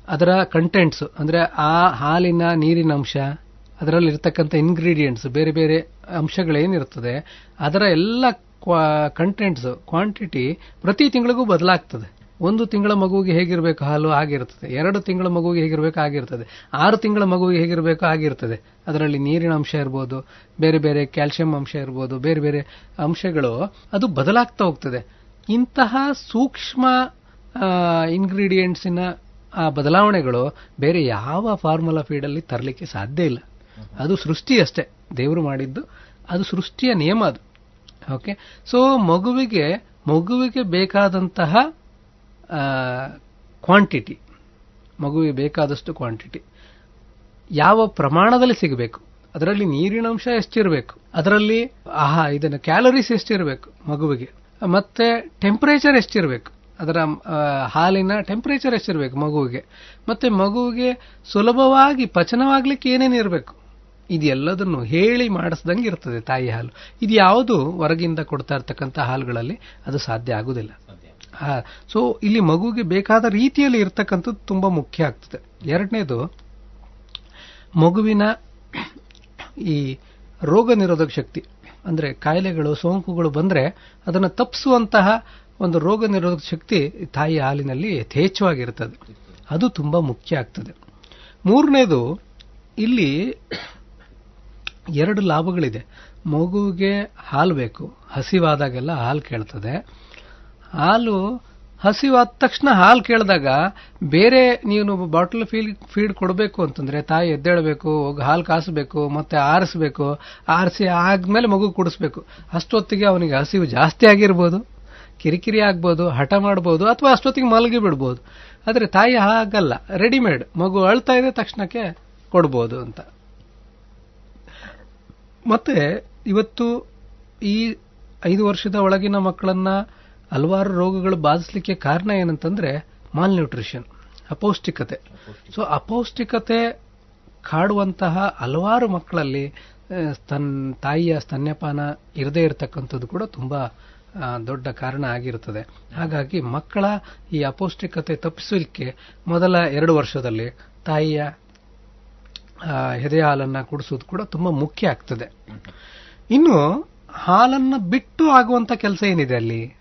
ಅದರ ಕಂಟೆಂಟ್ಸ್ ಅಂದರೆ ಆ ಹಾಲಿನ ನೀರಿನ ಅಂಶ ಅದರಲ್ಲಿ ಇರ್ತಕ್ಕಂಥ ಇಂಗ್ರೀಡಿಯೆಂಟ್ಸ್ ಬೇರೆ ಬೇರೆ ಅಂಶಗಳೇನಿರ್ತದೆ ಅದರ ಎಲ್ಲ ಕಂಟೆಂಟ್ಸ್ ಕ್ವಾಂಟಿಟಿ ಪ್ರತಿ ತಿಂಗಳಿಗೂ ಬದಲಾಗ್ತದೆ. ಒಂದು ತಿಂಗಳ ಮಗುವಿಗೆ ಹೇಗಿರಬೇಕು? ಹಾಲು, ಆಗಿರ್ತದೆ. ಎರಡು ತಿಂಗಳ ಮಗುವಿಗೆ ಹೇಗಿರಬೇಕು? ಆಗಿರ್ತದೆ. ಆರು ತಿಂಗಳ ಮಗುವಿಗೆ ಹೇಗಿರಬೇಕು? ಆಗಿರ್ತದೆ. ಅದರಲ್ಲಿ ನೀರಿನ ಅಂಶ ಇರ್ಬೋದು, ಬೇರೆ ಬೇರೆ ಕ್ಯಾಲ್ಸಿಯಂ ಅಂಶ ಇರ್ಬೋದು, ಬೇರೆ ಬೇರೆ ಅಂಶಗಳು, ಅದು ಬದಲಾಗ್ತಾ ಹೋಗ್ತದೆ. ಇಂತಹ ಸೂಕ್ಷ್ಮ ಇಂಗ್ರೀಡಿಯೆಂಟ್ಸಿನ ಆ, ಬದಲಾವಣೆಗಳು ಬೇರೆ ಯಾವ ಫಾರ್ಮುಲಾ ಫೀಡಲ್ಲಿ ತರಲಿಕ್ಕೆ ಸಾಧ್ಯ ಇಲ್ಲ. ಅದು ಸೃಷ್ಟಿ ಅಷ್ಟೇ. ದೇವರು ಮಾಡಿದ್ದು ಅದು ಸೃಷ್ಟಿಯ ನಿಯಮ ಅದು. ಓಕೆ ಸೊ ಮಗುವಿಗೆ ಮಗುವಿಗೆ ಬೇಕಾದಂತಹ ಕ್ವಾಂಟಿಟಿ ಮಗುವಿಗೆ ಬೇಕಾದಷ್ಟು ಕ್ವಾಂಟಿಟಿ ಯಾವ ಪ್ರಮಾಣದಲ್ಲಿ ಸಿಗಬೇಕು? ಅದರಲ್ಲಿ ನೀರಿನ ಅಂಶ ಎಷ್ಟಿರಬೇಕು? ಅದರಲ್ಲಿ ಆಹಾ, ಇದನ್ನು ಕ್ಯಾಲರೀಸ್ ಎಷ್ಟಿರಬೇಕು ಮಗುವಿಗೆ? ಮತ್ತೆ ಟೆಂಪರೇಚರ್ ಎಷ್ಟಿರಬೇಕು? ಅದರ ಹಾಲಿನ ಟೆಂಪರೇಚರ್ ಎಷ್ಟಿರಬೇಕು ಮಗುವಿಗೆ? ಮತ್ತೆ ಮಗುವಿಗೆ ಸುಲಭವಾಗಿ ಪಚನವಾಗ್ಲಿಕ್ಕೆ ಏನೇನು ಇರಬೇಕು? ಇದೆಲ್ಲದನ್ನು ಹೇಳಿ ಮಾಡಿಸ್ದಂಗೆ ಇರ್ತದೆ ತಾಯಿ ಹಾಲು. ಇದು ಯಾವುದು ಹೊರಗಿಂದ ಕೊಡ್ತಾ ಇರ್ತಕ್ಕಂಥ ಹಾಲುಗಳಲ್ಲಿ ಅದು ಸಾಧ್ಯ ಆಗುದಿಲ್ಲ
ಸಾಧ್ಯ
ಸೊ ಇಲ್ಲಿ ಮಗುವಿಗೆ ಬೇಕಾದ ರೀತಿಯಲ್ಲಿ ಇರ್ತಕ್ಕಂಥದ್ದು ತುಂಬಾ ಮುಖ್ಯ ಆಗ್ತದೆ. ಎರಡನೇದು, ಮಗುವಿನ ಈ ರೋಗ ನಿರೋಧಕ ಶಕ್ತಿ, ಅಂದ್ರೆ ಕಾಯಿಲೆಗಳು, ಸೋಂಕುಗಳು ಬಂದ್ರೆ ಅದನ್ನು ತಪ್ಪಿಸುವಂತಹ ಒಂದು ರೋಗ ನಿರೋಧಕ ಶಕ್ತಿ ತಾಯಿ ಹಾಲಿನಲ್ಲಿ ಯಥೇಚ್ಛವಾಗಿರ್ತದೆ. ಅದು ತುಂಬಾ ಮುಖ್ಯ ಆಗ್ತದೆ. ಮೂರನೇದು, ಇಲ್ಲಿ ಎರಡು ಲಾಭಗಳಿದೆ. ಮಗುವಿಗೆ ಹಾಲು ಬೇಕು. ಹಸಿವಾದಾಗೆಲ್ಲ ಹಾಲು ಕೇಳ್ತದೆ. ಹಾಲು ಹಸಿವಾದ ತಕ್ಷಣ ಹಾಲು ಕೇಳಿದಾಗ ಬೇರೆ ನೀನು ಬಾಟಲ್ ಫೀಲ್, ಫೀಡ್ ಕೊಡಬೇಕು ಅಂತಂದ್ರೆ ತಾಯಿ ಎದ್ದೇಳಬೇಕು, ಹೋಗಿ ಹಾಲು ಕಾಸಬೇಕು ಮತ್ತೆ ಆರಿಸ್ಬೇಕು, ಆರಿಸಿ ಆದ್ಮೇಲೆ ಮಗು ಕುಡಿಸ್ಬೇಕು. ಅಷ್ಟೊತ್ತಿಗೆ ಅವನಿಗೆ ಹಸಿವು ಜಾಸ್ತಿ ಆಗಿರ್ಬೋದು, ಕಿರಿಕಿರಿ ಆಗ್ಬೋದು, ಹಠ ಮಾಡ್ಬೋದು, ಅಥವಾ ಅಷ್ಟೊತ್ತಿಗೆ ಮಲಗಿ ಬಿಡ್ಬೋದು. ಆದರೆ ತಾಯಿ ಹಾಗಲ್ಲ, ರೆಡಿಮೇಡ್, ಮಗು ಅಳ್ತಾ ಇದೆ ತಕ್ಷಣಕ್ಕೆ ಕೊಡ್ಬೋದು ಅಂತ. ಮತ್ತೆ ಇವತ್ತು ಈ ಐದು ವರ್ಷದ ಒಳಗಿನ ಮಕ್ಕಳನ್ನ ಹಲವಾರು ರೋಗಗಳು ಬಾಧಿಸಲಿಕ್ಕೆ ಕಾರಣ ಏನಂತಂದ್ರೆ ಮಾಲ್ ನ್ಯೂಟ್ರಿಷನ್ ಅಪೌಷ್ಟಿಕತೆ. ಸೊ ಅಪೌಷ್ಟಿಕತೆ ಕಾಡುವಂತಹ ಹಲವಾರು ಮಕ್ಕಳಲ್ಲಿ ಸ್ತನ್ ತಾಯಿಯ ಸ್ತನ್ಯಪಾನ ಇರದೇ ಇರತಕ್ಕಂಥದ್ದು ಕೂಡ ತುಂಬಾ ದೊಡ್ಡ ಕಾರಣ ಆಗಿರುತ್ತದೆ. ಹಾಗಾಗಿ ಮಕ್ಕಳ ಈ ಅಪೌಷ್ಟಿಕತೆ ತಪ್ಪಿಸಲಿಕ್ಕೆ ಮೊದಲ ಎರಡು ವರ್ಷದಲ್ಲಿ ತಾಯಿಯ ಹೆದೆಯ ಎದೆ ಹಾಲನ್ನ ಕುಡಿಸೋದು ಕೂಡ ತುಂಬಾ ಮುಖ್ಯ ಆಗ್ತದೆ. ಇನ್ನು ಹಾಲನ್ನ ಬಿಟ್ಟು ಆಗುವಂತ ಕೆಲಸ ಏನಿದೆ ಅಲ್ಲಿ?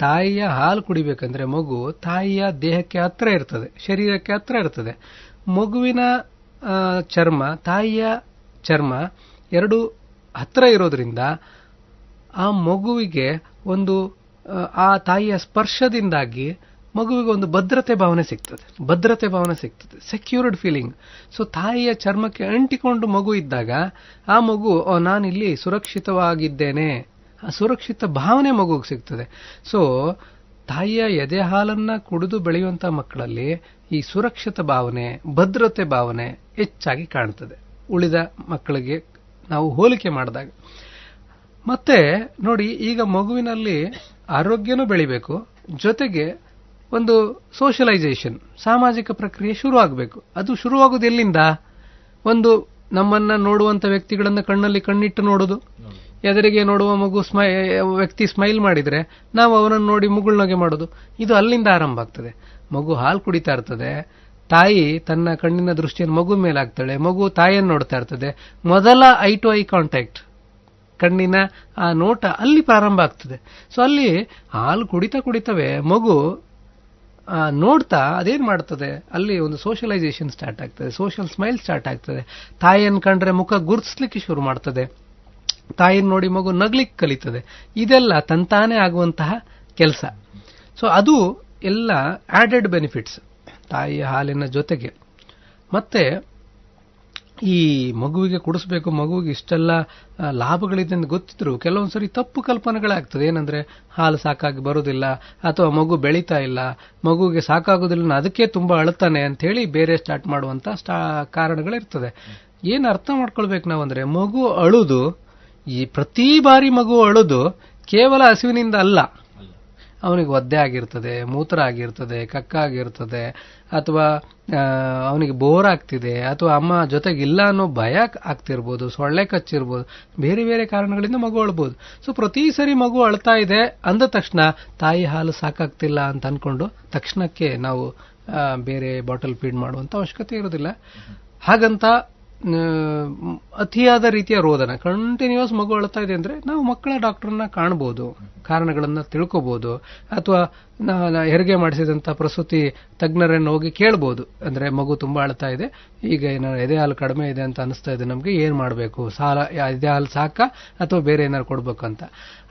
ತಾಯಿಯ ಹಾಲು ಕುಡಿಬೇಕಂದ್ರೆ ಮಗು ತಾಯಿಯ ದೇಹಕ್ಕೆ ಹತ್ರ ಇರ್ತದೆ ಶರೀರಕ್ಕೆ ಹತ್ರ ಇರ್ತದೆ. ಮಗುವಿನ ಚರ್ಮ ತಾಯಿಯ ಚರ್ಮ ಎರಡು ಹತ್ರ ಇರೋದ್ರಿಂದ ಆ ಮಗುವಿಗೆ ಒಂದು ಆ, ತಾಯಿಯ ಸ್ಪರ್ಶದಿಂದಾಗಿ ಮಗುವಿಗೆ ಒಂದು ಭದ್ರತೆ ಭಾವನೆ ಸಿಗ್ತದೆ. ಭದ್ರತೆ ಭಾವನೆ ಸಿಗ್ತದೆ. ಸೆಕ್ಯೂರ್ಡ್ ಫೀಲಿಂಗ್ ಸೊ ತಾಯಿಯ ಚರ್ಮಕ್ಕೆ ಅಂಟಿಕೊಂಡು ಮಗು ಇದ್ದಾಗ ಆ ಮಗು "ಓ, ನಾನಿಲ್ಲಿ ಸುರಕ್ಷಿತವಾಗಿದ್ದೇನೆ. ಸುರಕ್ಷಿತ ಭಾವನೆ ಮಗುಗೆ ಸಿಗ್ತದೆ. ಸೊ ತಾಯಿಯ ಎದೆ ಹಾಲನ್ನ ಕುಡಿದು ಬೆಳೆಯುವಂತ ಮಕ್ಕಳಲ್ಲಿ ಈ ಸುರಕ್ಷಿತ ಭಾವನೆ, ಭದ್ರತೆ ಭಾವನೆ ಹೆಚ್ಚಾಗಿ ಕಾಣ್ತದೆ. ಉಳಿದ ಮಕ್ಕಳಿಗೆ ನಾವು ಹೋಲಿಕೆ ಮಾಡಿದಾಗ. ಮತ್ತೆ ನೋಡಿ, ಈಗ ಮಗುವಿನಲ್ಲಿ ಆರೋಗ್ಯನೂ ಬೆಳಿಬೇಕು, ಜೊತೆಗೆ ಒಂದು ಸೋಷಲೈಸೇಷನ್ ಸಾಮಾಜಿಕ ಪ್ರಕ್ರಿಯೆ ಶುರು ಆಗಬೇಕು ಅದು ಶುರುವಾಗೋದು ಎಲ್ಲಿಂದ? ಒಂದು ನಮ್ಮನ್ನ ನೋಡುವಂತ ವ್ಯಕ್ತಿಗಳನ್ನ ಕಣ್ಣಲ್ಲಿ ಕಣ್ಣಿಟ್ಟು ನೋಡುದು. ಎದುರಿಗೆ ನೋಡುವ ಮಗು ಸ್ಮೈ, ವ್ಯಕ್ತಿ ಸ್ಮೈಲ್ ಮಾಡಿದರೆ ನಾವು ಅವನನ್ನು ನೋಡಿ ಮುಗುಳ್ನಗೆ ಮಾಡೋದು. ಇದು ಅಲ್ಲಿಂದ ಆರಂಭ ಆಗ್ತದೆ. ಮಗು ಹಾಲು ಕುಡಿತಾ ಇರ್ತದೆ. ತಾಯಿ ತನ್ನ ಕಣ್ಣಿನ ದೃಷ್ಟಿಯನ್ನು ಮಗು ಮೇಲೆ ಹಾಕ್ತಾಳೆ ಮಗು ತಾಯಿಯನ್ನು ನೋಡ್ತಾ ಇರ್ತದೆ. ಮೊದಲ ಐ ಟು ಐ ಕಾಂಟ್ಯಾಕ್ಟ್. ಕಣ್ಣಿನ ಆ ನೋಟ ಅಲ್ಲಿ ಪ್ರಾರಂಭ ಆಗ್ತದೆ. ಸೊ ಅಲ್ಲಿ ಹಾಲು ಕುಡಿತಾ ಕುಡಿತವೆ ಮಗು ನೋಡ್ತಾ ಅದೇನು ಮಾಡ್ತದೆ? ಅಲ್ಲಿ ಒಂದು ಸೋಷಲೈಸೇಷನ್ ಸ್ಟಾರ್ಟ್ ಆಗ್ತದೆ. ಸೋಷಿಯಲ್ ಸ್ಮೈಲ್ ಸ್ಟಾರ್ಟ್ ಆಗ್ತದೆ. ತಾಯಿಯನ್ನು ಕಂಡ್ರೆ ಮುಖ ಗುರುತಿಸ್ಲಿಕ್ಕೆ ಶುರು ಮಾಡ್ತದೆ. ತಾಯಿನ ನೋಡಿ ಮಗು ನಗ್ಲಿಕ್ಕೆ ಕಲಿತದೆ. ಇದೆಲ್ಲ ತಂತಾನೇ ಆಗುವಂತಹ ಕೆಲಸ. ಸೊ ಅದು ಎಲ್ಲ ಆಡೆಡ್ ಬೆನಿಫಿಟ್ಸ್ ತಾಯಿಯ ಹಾಲಿನ ಜೊತೆಗೆ. ಮತ್ತೆ ಈ ಮಗುವಿಗೆ ಕುಡಿಸ್ಬೇಕು, ಮಗುವಿಗೆ ಇಷ್ಟೆಲ್ಲ ಲಾಭಗಳಿದೆ ಅಂತ ಗೊತ್ತಿದ್ರು ಕೆಲವೊಂದ್ಸರಿ ತಪ್ಪು ಕಲ್ಪನೆಗಳಾಗ್ತದೆ. ಏನಂದ್ರೆ ಹಾಲು ಸಾಕಾಗಿ ಬರುವುದಿಲ್ಲ ಅಥವಾ ಮಗು ಬೆಳೀತಾ ಇಲ್ಲ, ಮಗುವಿಗೆ ಸಾಕಾಗೋದಿಲ್ಲ ಅದಕ್ಕೆ ತುಂಬಾ ಅಳ್ತಾನೆ ಅಂತ ಹೇಳಿ ಬೇರೆ ಸ್ಟಾರ್ಟ್ ಮಾಡುವಂತ ಕಾರಣಗಳಿರ್ತದೆ. ಏನು ಅರ್ಥ ಮಾಡ್ಕೊಳ್ಬೇಕು ನಾವಂದ್ರೆ ಮಗು ಅಳುದು ಈ ಪ್ರತಿ ಬಾರಿ ಮಗು ಅಳುದು ಕೇವಲ ಹಸಿವಿನಿಂದ ಅಲ್ಲ. ಅವನಿಗೆ ಒದ್ದೆ ಆಗಿರ್ತದೆ, ಮೂತ್ರ ಆಗಿರ್ತದೆ, ಕಕ್ಕ ಆಗಿರ್ತದೆ, ಅಥವಾ ಅವನಿಗೆ ಬೋರ್ ಆಗ್ತಿದೆ, ಅಥವಾ ಅಮ್ಮ ಜೊತೆಗೆ ಇಲ್ಲ ಅನ್ನೋ ಭಯ ಆಗ್ತಿರ್ಬೋದು, ಸೊಳ್ಳೆ ಕಚ್ಚಿರ್ಬೋದು, ಬೇರೆ ಬೇರೆ ಕಾರಣಗಳಿಂದ ಮಗು ಅಳ್ಬೋದು. ಸೊ ಪ್ರತಿ ಸರಿ ಮಗು ಅಳ್ತಾ ಇದೆ ಅಂದ ತಕ್ಷಣ ತಾಯಿ ಹಾಲು ಸಾಕಾಗ್ತಿಲ್ಲ ಅಂತ ಅನ್ಕೊಂಡು ತಕ್ಷಣಕ್ಕೆ ನಾವು ಬೇರೆ ಬಾಟಲ್ ಫೀಡ್ ಮಾಡುವಂತ ಅವಶ್ಯಕತೆ ಇರೋದಿಲ್ಲ. ಹಾಗಂತ ಅತಿಯಾದ ರೀತಿಯ ರೋದನ ಕಂಟಿನ್ಯೂಸ್ ಮಗು ಅಳ್ತಾ ಇದೆ ಅಂದ್ರೆ ನಾವು ಮಕ್ಕಳ ಡಾಕ್ಟರ್ನ ಕಾಣಬಹುದು ಕಾರಣಗಳನ್ನ ತಿಳ್ಕೋಬಹುದು ಅಥವಾ ಹೆರಿಗೆ ಮಾಡಿಸಿದಂತ ಪ್ರಸೂತಿ ತಜ್ಞರನ್ನು ಹೋಗಿ ಕೇಳಬಹುದು ಅಂದ್ರೆ ಮಗು ತುಂಬಾ ಅಳ್ತಾ ಇದೆ, ಈಗ ಏನಾದ್ರು ಎದೆ ಹಾಲು ಕಡಿಮೆ ಇದೆ ಅಂತ ಅನಿಸ್ತಾ ಇದೆ, ನಮ್ಗೆ ಏನ್ ಮಾಡಬೇಕು, ಸಾಲ ಎದೆ ಹಾಲು ಸಾಕ, ಅಥವಾ ಬೇರೆ ಏನಾದ್ರು ಕೊಡ್ಬೇಕು ಅಂತ.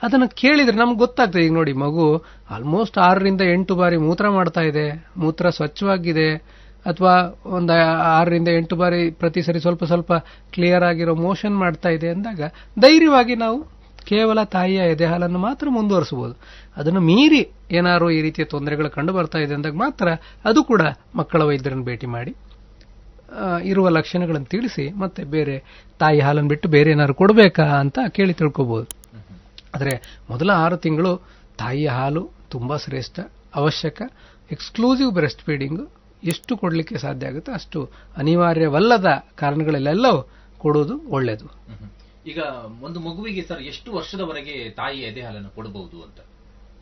ಅದನ್ನ ಕೇಳಿದ್ರೆ ನಮ್ಗೆ ಗೊತ್ತಾಗ್ತದೆ, ಈಗ ನೋಡಿ ಮಗು ಆಲ್ಮೋಸ್ಟ್ ಆರರಿಂದ ಎಂಟು ಬಾರಿ ಮೂತ್ರ ಮಾಡ್ತಾ ಇದೆ, ಮೂತ್ರ ಸ್ವಚ್ಛವಾಗಿದೆ ಅಥವಾ ಒಂದು ಆರರಿಂದ ಎಂಟು ಬಾರಿ ಪ್ರತಿ ಸರಿ ಸ್ವಲ್ಪ ಸ್ವಲ್ಪ ಕ್ಲಿಯರ್ ಆಗಿರೋ ಮೋಷನ್ ಮಾಡ್ತಾ ಇದೆ ಅಂದಾಗ ಧೈರ್ಯವಾಗಿ ನಾವು ಕೇವಲ ತಾಯಿಯ ಎದೆ ಹಾಲನ್ನು ಮಾತ್ರ ಮುಂದುವರಿಸಬಹುದು. ಅದನ್ನು ಮೀರಿ ಏನಾದರೂ ಈ ರೀತಿಯ ತೊಂದರೆಗಳು ಕಂಡು ಬರ್ತಾ ಇದೆ ಅಂದಾಗ ಮಾತ್ರ ಅದು ಕೂಡ ಮಕ್ಕಳ ವೈದ್ಯರನ್ನು ಭೇಟಿ ಮಾಡಿ ಇರುವ ಲಕ್ಷಣಗಳನ್ನು ತಿಳಿಸಿ ಮತ್ತೆ ಬೇರೆ ತಾಯಿ ಹಾಲನ್ನು ಬಿಟ್ಟು ಬೇರೆ ಏನಾದ್ರು ಕೊಡಬೇಕಾ ಅಂತ ಕೇಳಿ ತಿಳ್ಕೊಬಹುದು ಆದರೆ ಮೊದಲ ಆರು ತಿಂಗಳು ತಾಯಿಯ ಹಾಲು ತುಂಬಾ ಶ್ರೇಷ್ಠ, ಅವಶ್ಯಕ ಎಕ್ಸ್ಕ್ಲೂಸಿವ್ ಬ್ರೆಸ್ಟ್ ಫೀಡಿಂಗ್ ಎಷ್ಟು ಕೊಡಲಿಕ್ಕೆ ಸಾಧ್ಯ ಆಗುತ್ತೆ ಅಷ್ಟು ಅನಿವಾರ್ಯವಲ್ಲದ ಕಾರಣಗಳಲ್ಲೆಲ್ಲವೂ ಕೊಡೋದು ಒಳ್ಳೆಯದು.
ಈಗ ಒಂದು ಮಗುವಿಗೆ ಸರ್ ಎಷ್ಟು ವರ್ಷದವರೆಗೆ ತಾಯಿ ಎದೆ ಹಾಲನ್ನು ಕೊಡಬಹುದು ಅಂತ?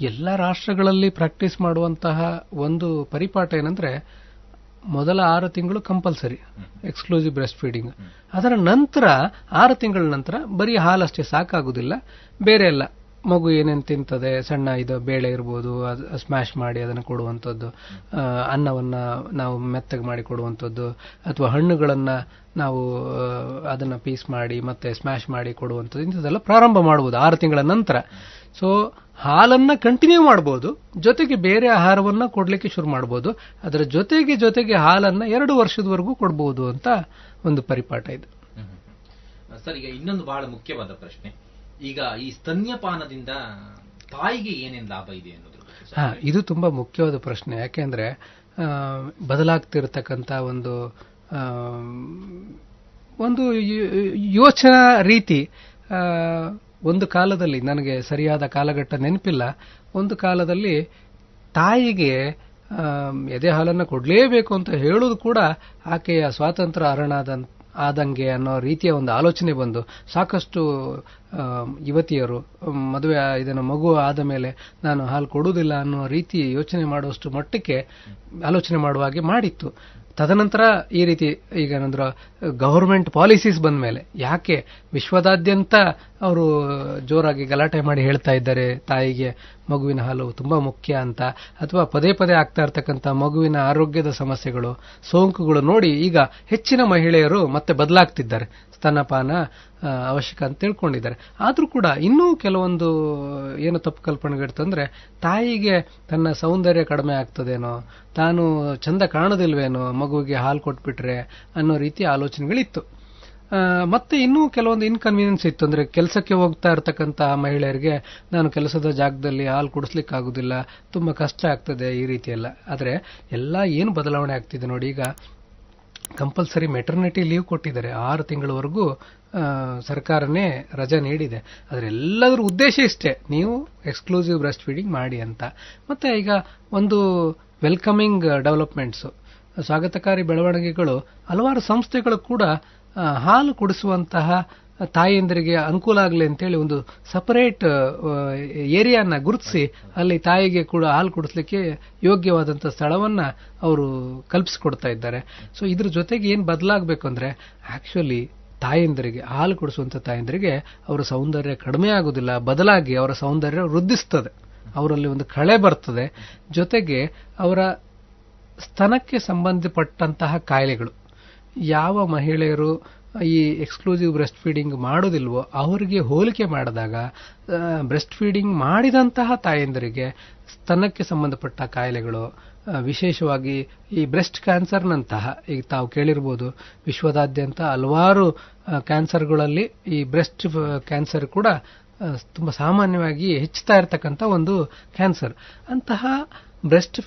ಎಲ್ಲ ರಾಷ್ಟ್ರಗಳಲ್ಲಿ ಪ್ರಾಕ್ಟೀಸ್ ಮಾಡುವಂತಹ ಒಂದು ಪರಿಪಾಠ ಏನಂದ್ರೆ ಮೊದಲ ಆರು ತಿಂಗಳು ಕಂಪಲ್ಸರಿ ಎಕ್ಸ್ಕ್ಲೂಸಿವ್ ಬ್ರೆಸ್ಟ್ ಫೀಡಿಂಗ್. ಅದರ ನಂತರ ಆರು ತಿಂಗಳ ನಂತರ ಬರೀ ಹಾಲಷ್ಟೇ ಸಾಕಾಗುವುದಿಲ್ಲ ಬೇರೆ ಎಲ್ಲ ಮಗು ಏನೇನು ತಿಂತದೆ, ಸಣ್ಣ ಇದು ಬೇಳೆ ಇರ್ಬೋದು ಸ್ಮ್ಯಾಶ್ ಮಾಡಿ ಅದನ್ನು ಕೊಡುವಂಥದ್ದು ಅನ್ನವನ್ನು ನಾವು ಮೆತ್ತಗೆ ಮಾಡಿ ಕೊಡುವಂಥದ್ದು ಅಥವಾ ಹಣ್ಣುಗಳನ್ನು ನಾವು ಅದನ್ನು ಪೀಸ್ ಮಾಡಿ ಮತ್ತೆ ಸ್ಮ್ಯಾಶ್ ಮಾಡಿ ಕೊಡುವಂಥದ್ದು ಇಂಥದ್ದೆಲ್ಲ ಪ್ರಾರಂಭ ಮಾಡಬಹುದು ಆರು ತಿಂಗಳ ನಂತರ ಸೊ ಹಾಲನ್ನ ಕಂಟಿನ್ಯೂ ಮಾಡಬಹುದು ಜೊತೆಗೆ ಬೇರೆ ಆಹಾರವನ್ನ ಕೊಡಲಿಕ್ಕೆ ಶುರು ಮಾಡಬಹುದು ಅದರ ಜೊತೆಗೆ ಜೊತೆಗೆ ಹಾಲನ್ನ ಎರಡು ವರ್ಷದವರೆಗೂ ಕೊಡ್ಬೋದು ಅಂತ ಒಂದು ಪರಿಪಾಠ ಇದು.
ಸರ್, ಈಗ ಇನ್ನೊಂದು ಬಹಳ ಮುಖ್ಯವಾದ ಪ್ರಶ್ನೆ ಈಗ ಈ ಸ್ತನ್ಯಪಾನದಿಂದ ತಾಯಿಗೆ ಏನೇನು ಲಾಭ ಇದೆ ಅನ್ನೋದು
ಹಾ, ಇದು ತುಂಬಾ ಮುಖ್ಯವಾದ ಪ್ರಶ್ನೆ. ಯಾಕೆಂದ್ರೆ ಬದಲಾಗ್ತಿರ್ತಕ್ಕಂತ ಒಂದು ಒಂದು ಯೋಚನಾ ರೀತಿ ಒಂದು ಕಾಲದಲ್ಲಿ, ನನಗೆ ಸರಿಯಾದ ಕಾಲಘಟ್ಟ ನೆನಪಿಲ್ಲ. ಒಂದು ಕಾಲದಲ್ಲಿ ತಾಯಿಗೆ ಎದೆ ಹಾಲನ್ನು ಕೊಡಲೇಬೇಕು ಅಂತ ಹೇಳೋದು ಕೂಡ ಆಕೆಯ ಸ್ವಾತಂತ್ರ್ಯ ಹರಣಾದ ಆದಂಗೆ ಅನ್ನೋ ರೀತಿಯ ಒಂದು ಆಲೋಚನೆ ಬಂದು ಸಾಕಷ್ಟು ಯುವತಿಯರು ಮದುವೆ, ಇದನ್ನು ಮಗು ಆದ ಮೇಲೆ ನಾನು ಹಾಲು ಕೊಡುವುದಿಲ್ಲ ಅನ್ನೋ ರೀತಿ ಯೋಚನೆ ಮಾಡುವಷ್ಟು ಮಟ್ಟಕ್ಕೆ ಆಲೋಚನೆ ಮಾಡುವ ಹಾಗೆ ಮಾಡಿತ್ತು. ತದನಂತರ ಈ ರೀತಿ ಈಗ ಏನಂದ್ರ, ಗವರ್ಮೆಂಟ್ ಪಾಲಿಸೀಸ್ ಬಂದ ಮೇಲೆ ಯಾಕೆ ವಿಶ್ವದಾದ್ಯಂತ ಅವರು ಜೋರಾಗಿ ಗಲಾಟೆ ಮಾಡಿ ಹೇಳ್ತಾ ಇದ್ದಾರೆ ತಾಯಿಗೆ ಮಗುವಿನ ಹಾಲು ತುಂಬಾ ಮುಖ್ಯ ಅಂತ ಅಥವಾ ಪದೇ ಪದೇ ಆಗ್ತಾ ಇರ್ತಕ್ಕಂಥ ಮಗುವಿನ ಆರೋಗ್ಯದ ಸಮಸ್ಯೆಗಳು, ಸೋಂಕುಗಳು ನೋಡಿ ಈಗ ಹೆಚ್ಚಿನ ಮಹಿಳೆಯರು ಮತ್ತೆ ಬದಲಾಗ್ತಿದ್ದಾರೆ. ಸ್ತನಪಾನ ಅವಶ್ಯಕ ಅಂತ ತಿಳ್ಕೊಂಡಿದ್ದಾರೆ. ಆದರೂ ಕೂಡ ಇನ್ನೂ ಕೆಲವೊಂದು ಏನು ತಪ್ಪು ಕಲ್ಪನೆಗಳಿರ್ತಂದ್ರೆ ತಾಯಿಗೆ ತನ್ನ ಸೌಂದರ್ಯ ಕಡಿಮೆ ಆಗ್ತದೇನೋ, ತಾನು ಚಂದ ಕಾಣೋದಿಲ್ವೇನೋ ಮಗುವಿಗೆ ಹಾಲು ಕೊಟ್ಬಿಟ್ರೆ ಅನ್ನೋ ರೀತಿ ಆಲೋಚನೆಗಳಿತ್ತು. ಮತ್ತೆ ಇನ್ನೂ ಕೆಲವೊಂದು ಇನ್ಕನ್ವೀನಿಯನ್ಸ್ ಇತ್ತು. ಅಂದ್ರೆ ಕೆಲಸಕ್ಕೆ ಹೋಗ್ತಾ ಇರ್ತಕ್ಕಂತ ಮಹಿಳೆಯರಿಗೆ ನಾನು ಕೆಲಸದ ಜಾಗದಲ್ಲಿ ಹಾಲು ಕುಡಿಸ್ಲಿಕ್ಕೆ ಆಗುದಿಲ್ಲ ತುಂಬಾ ಕಷ್ಟ ಆಗ್ತದೆ ಈ ರೀತಿ ಎಲ್ಲ ಆದ್ರೆ ಎಲ್ಲ ಏನು ಬದಲಾವಣೆ ಆಗ್ತಿದೆ ನೋಡಿ, ಈಗ ಕಂಪಲ್ಸರಿ ಮೆಟರ್ನಿಟಿ ಲೀವ್ ಕೊಟ್ಟಿದ್ದಾರೆ. ಆರು ತಿಂಗಳವರೆಗೂ ಸರ್ಕಾರನೇ ರಜೆ ನೀಡಿದೆ. ಆದರೆ ಎಲ್ಲದರ ಉದ್ದೇಶ ಇಷ್ಟೇ, ನೀವು ಎಕ್ಸ್ಕ್ಲೂಸಿವ್ ಬ್ರೆಸ್ಟ್ ಫೀಡಿಂಗ್ ಮಾಡಿ ಅಂತ. ಮತ್ತೆ ಈಗ ಒಂದು ವೆಲ್ಕಮಿಂಗ್ ಡೆವಲಪ್ಮೆಂಟ್ಸ್ ಸ್ವಾಗತಕಾರಿ ಬೆಳವಣಿಗೆಗಳು, ಹಲವಾರು ಸಂಸ್ಥೆಗಳು ಕೂಡ ಹಾಲು ಕುಡಿಸುವಂತಹ ತಾಯಿಯಂದರಿಗೆ ಅನುಕೂಲ ಆಗಲಿ ಅಂತೇಳಿ ಒಂದು ಸಪರೇಟ್ ಏರಿಯಾನ ಗುರುತಿಸಿ ಅಲ್ಲಿ ತಾಯಿಗೆ ಕೂಡ ಹಾಲು ಕುಡಿಸ್ಲಿಕ್ಕೆ ಯೋಗ್ಯವಾದಂಥ ಸ್ಥಳವನ್ನ ಅವರು ಕಲ್ಪಿಸಿಕೊಡ್ತಾ ಇದ್ದಾರೆ. ಸೊ ಇದ್ರ ಜೊತೆಗೆ ಏನು ಬದಲಾಗಬೇಕು ಅಂದ್ರೆ ಆಕ್ಚುಲಿ ತಾಯಂದರಿಗೆ, ಹಾಲು ಕುಡಿಸುವಂತ ತಾಯಂದರಿಗೆ ಅವರ ಸೌಂದರ್ಯ ಕಡಿಮೆ ಆಗುದಿಲ್ಲ, ಬದಲಾಗಿ ಅವರ ಸೌಂದರ್ಯ ವೃದ್ಧಿಸ್ತದೆ, ಅವರಲ್ಲಿ ಒಂದು ಕಳೆ ಬರ್ತದೆ. ಜೊತೆಗೆ ಅವರ ಸ್ತನಕ್ಕೆ ಸಂಬಂಧಪಟ್ಟಂತಹ ಕಾಯಿಲೆಗಳು ಯಾವ ಮಹಿಳೆಯರು ಈ ಎಕ್ಸ್ಕ್ಲೂಸಿವ್ ಬ್ರೆಸ್ಟ್ ಫೀಡಿಂಗ್ ಮಾಡೋದಿಲ್ವೋ ಅವರಿಗೆ ಹೋಲಿಕೆ ಮಾಡಿದಾಗ ಬ್ರೆಸ್ಟ್ ಫೀಡಿಂಗ್ ಮಾಡಿದಂತಹ ತಾಯಂದರಿಗೆ ಸ್ತನಕ್ಕೆ ಸಂಬಂಧಪಟ್ಟ ಕಾಯಿಲೆಗಳು ವಿಶೇಷವಾಗಿ ಈ ಬ್ರೆಸ್ಟ್ ಕ್ಯಾನ್ಸರ್ನಂತಹ ಈಗ ತಾವು ಕೇಳಿರ್ಬೋದು, ವಿಶ್ವದಾದ್ಯಂತ ಹಲವಾರು ಕ್ಯಾನ್ಸರ್ಗಳಲ್ಲಿ ಈ ಬ್ರೆಸ್ಟ್ ಕ್ಯಾನ್ಸರ್ ಕೂಡ ತುಂಬಾ ಸಾಮಾನ್ಯವಾಗಿ ಹೆಚ್ಚುತ್ತಾ ಇರತಕ್ಕಂಥ ಒಂದು ಕ್ಯಾನ್ಸರ್ ಅಂತಹ ಬ್ರೆಸ್ಟ್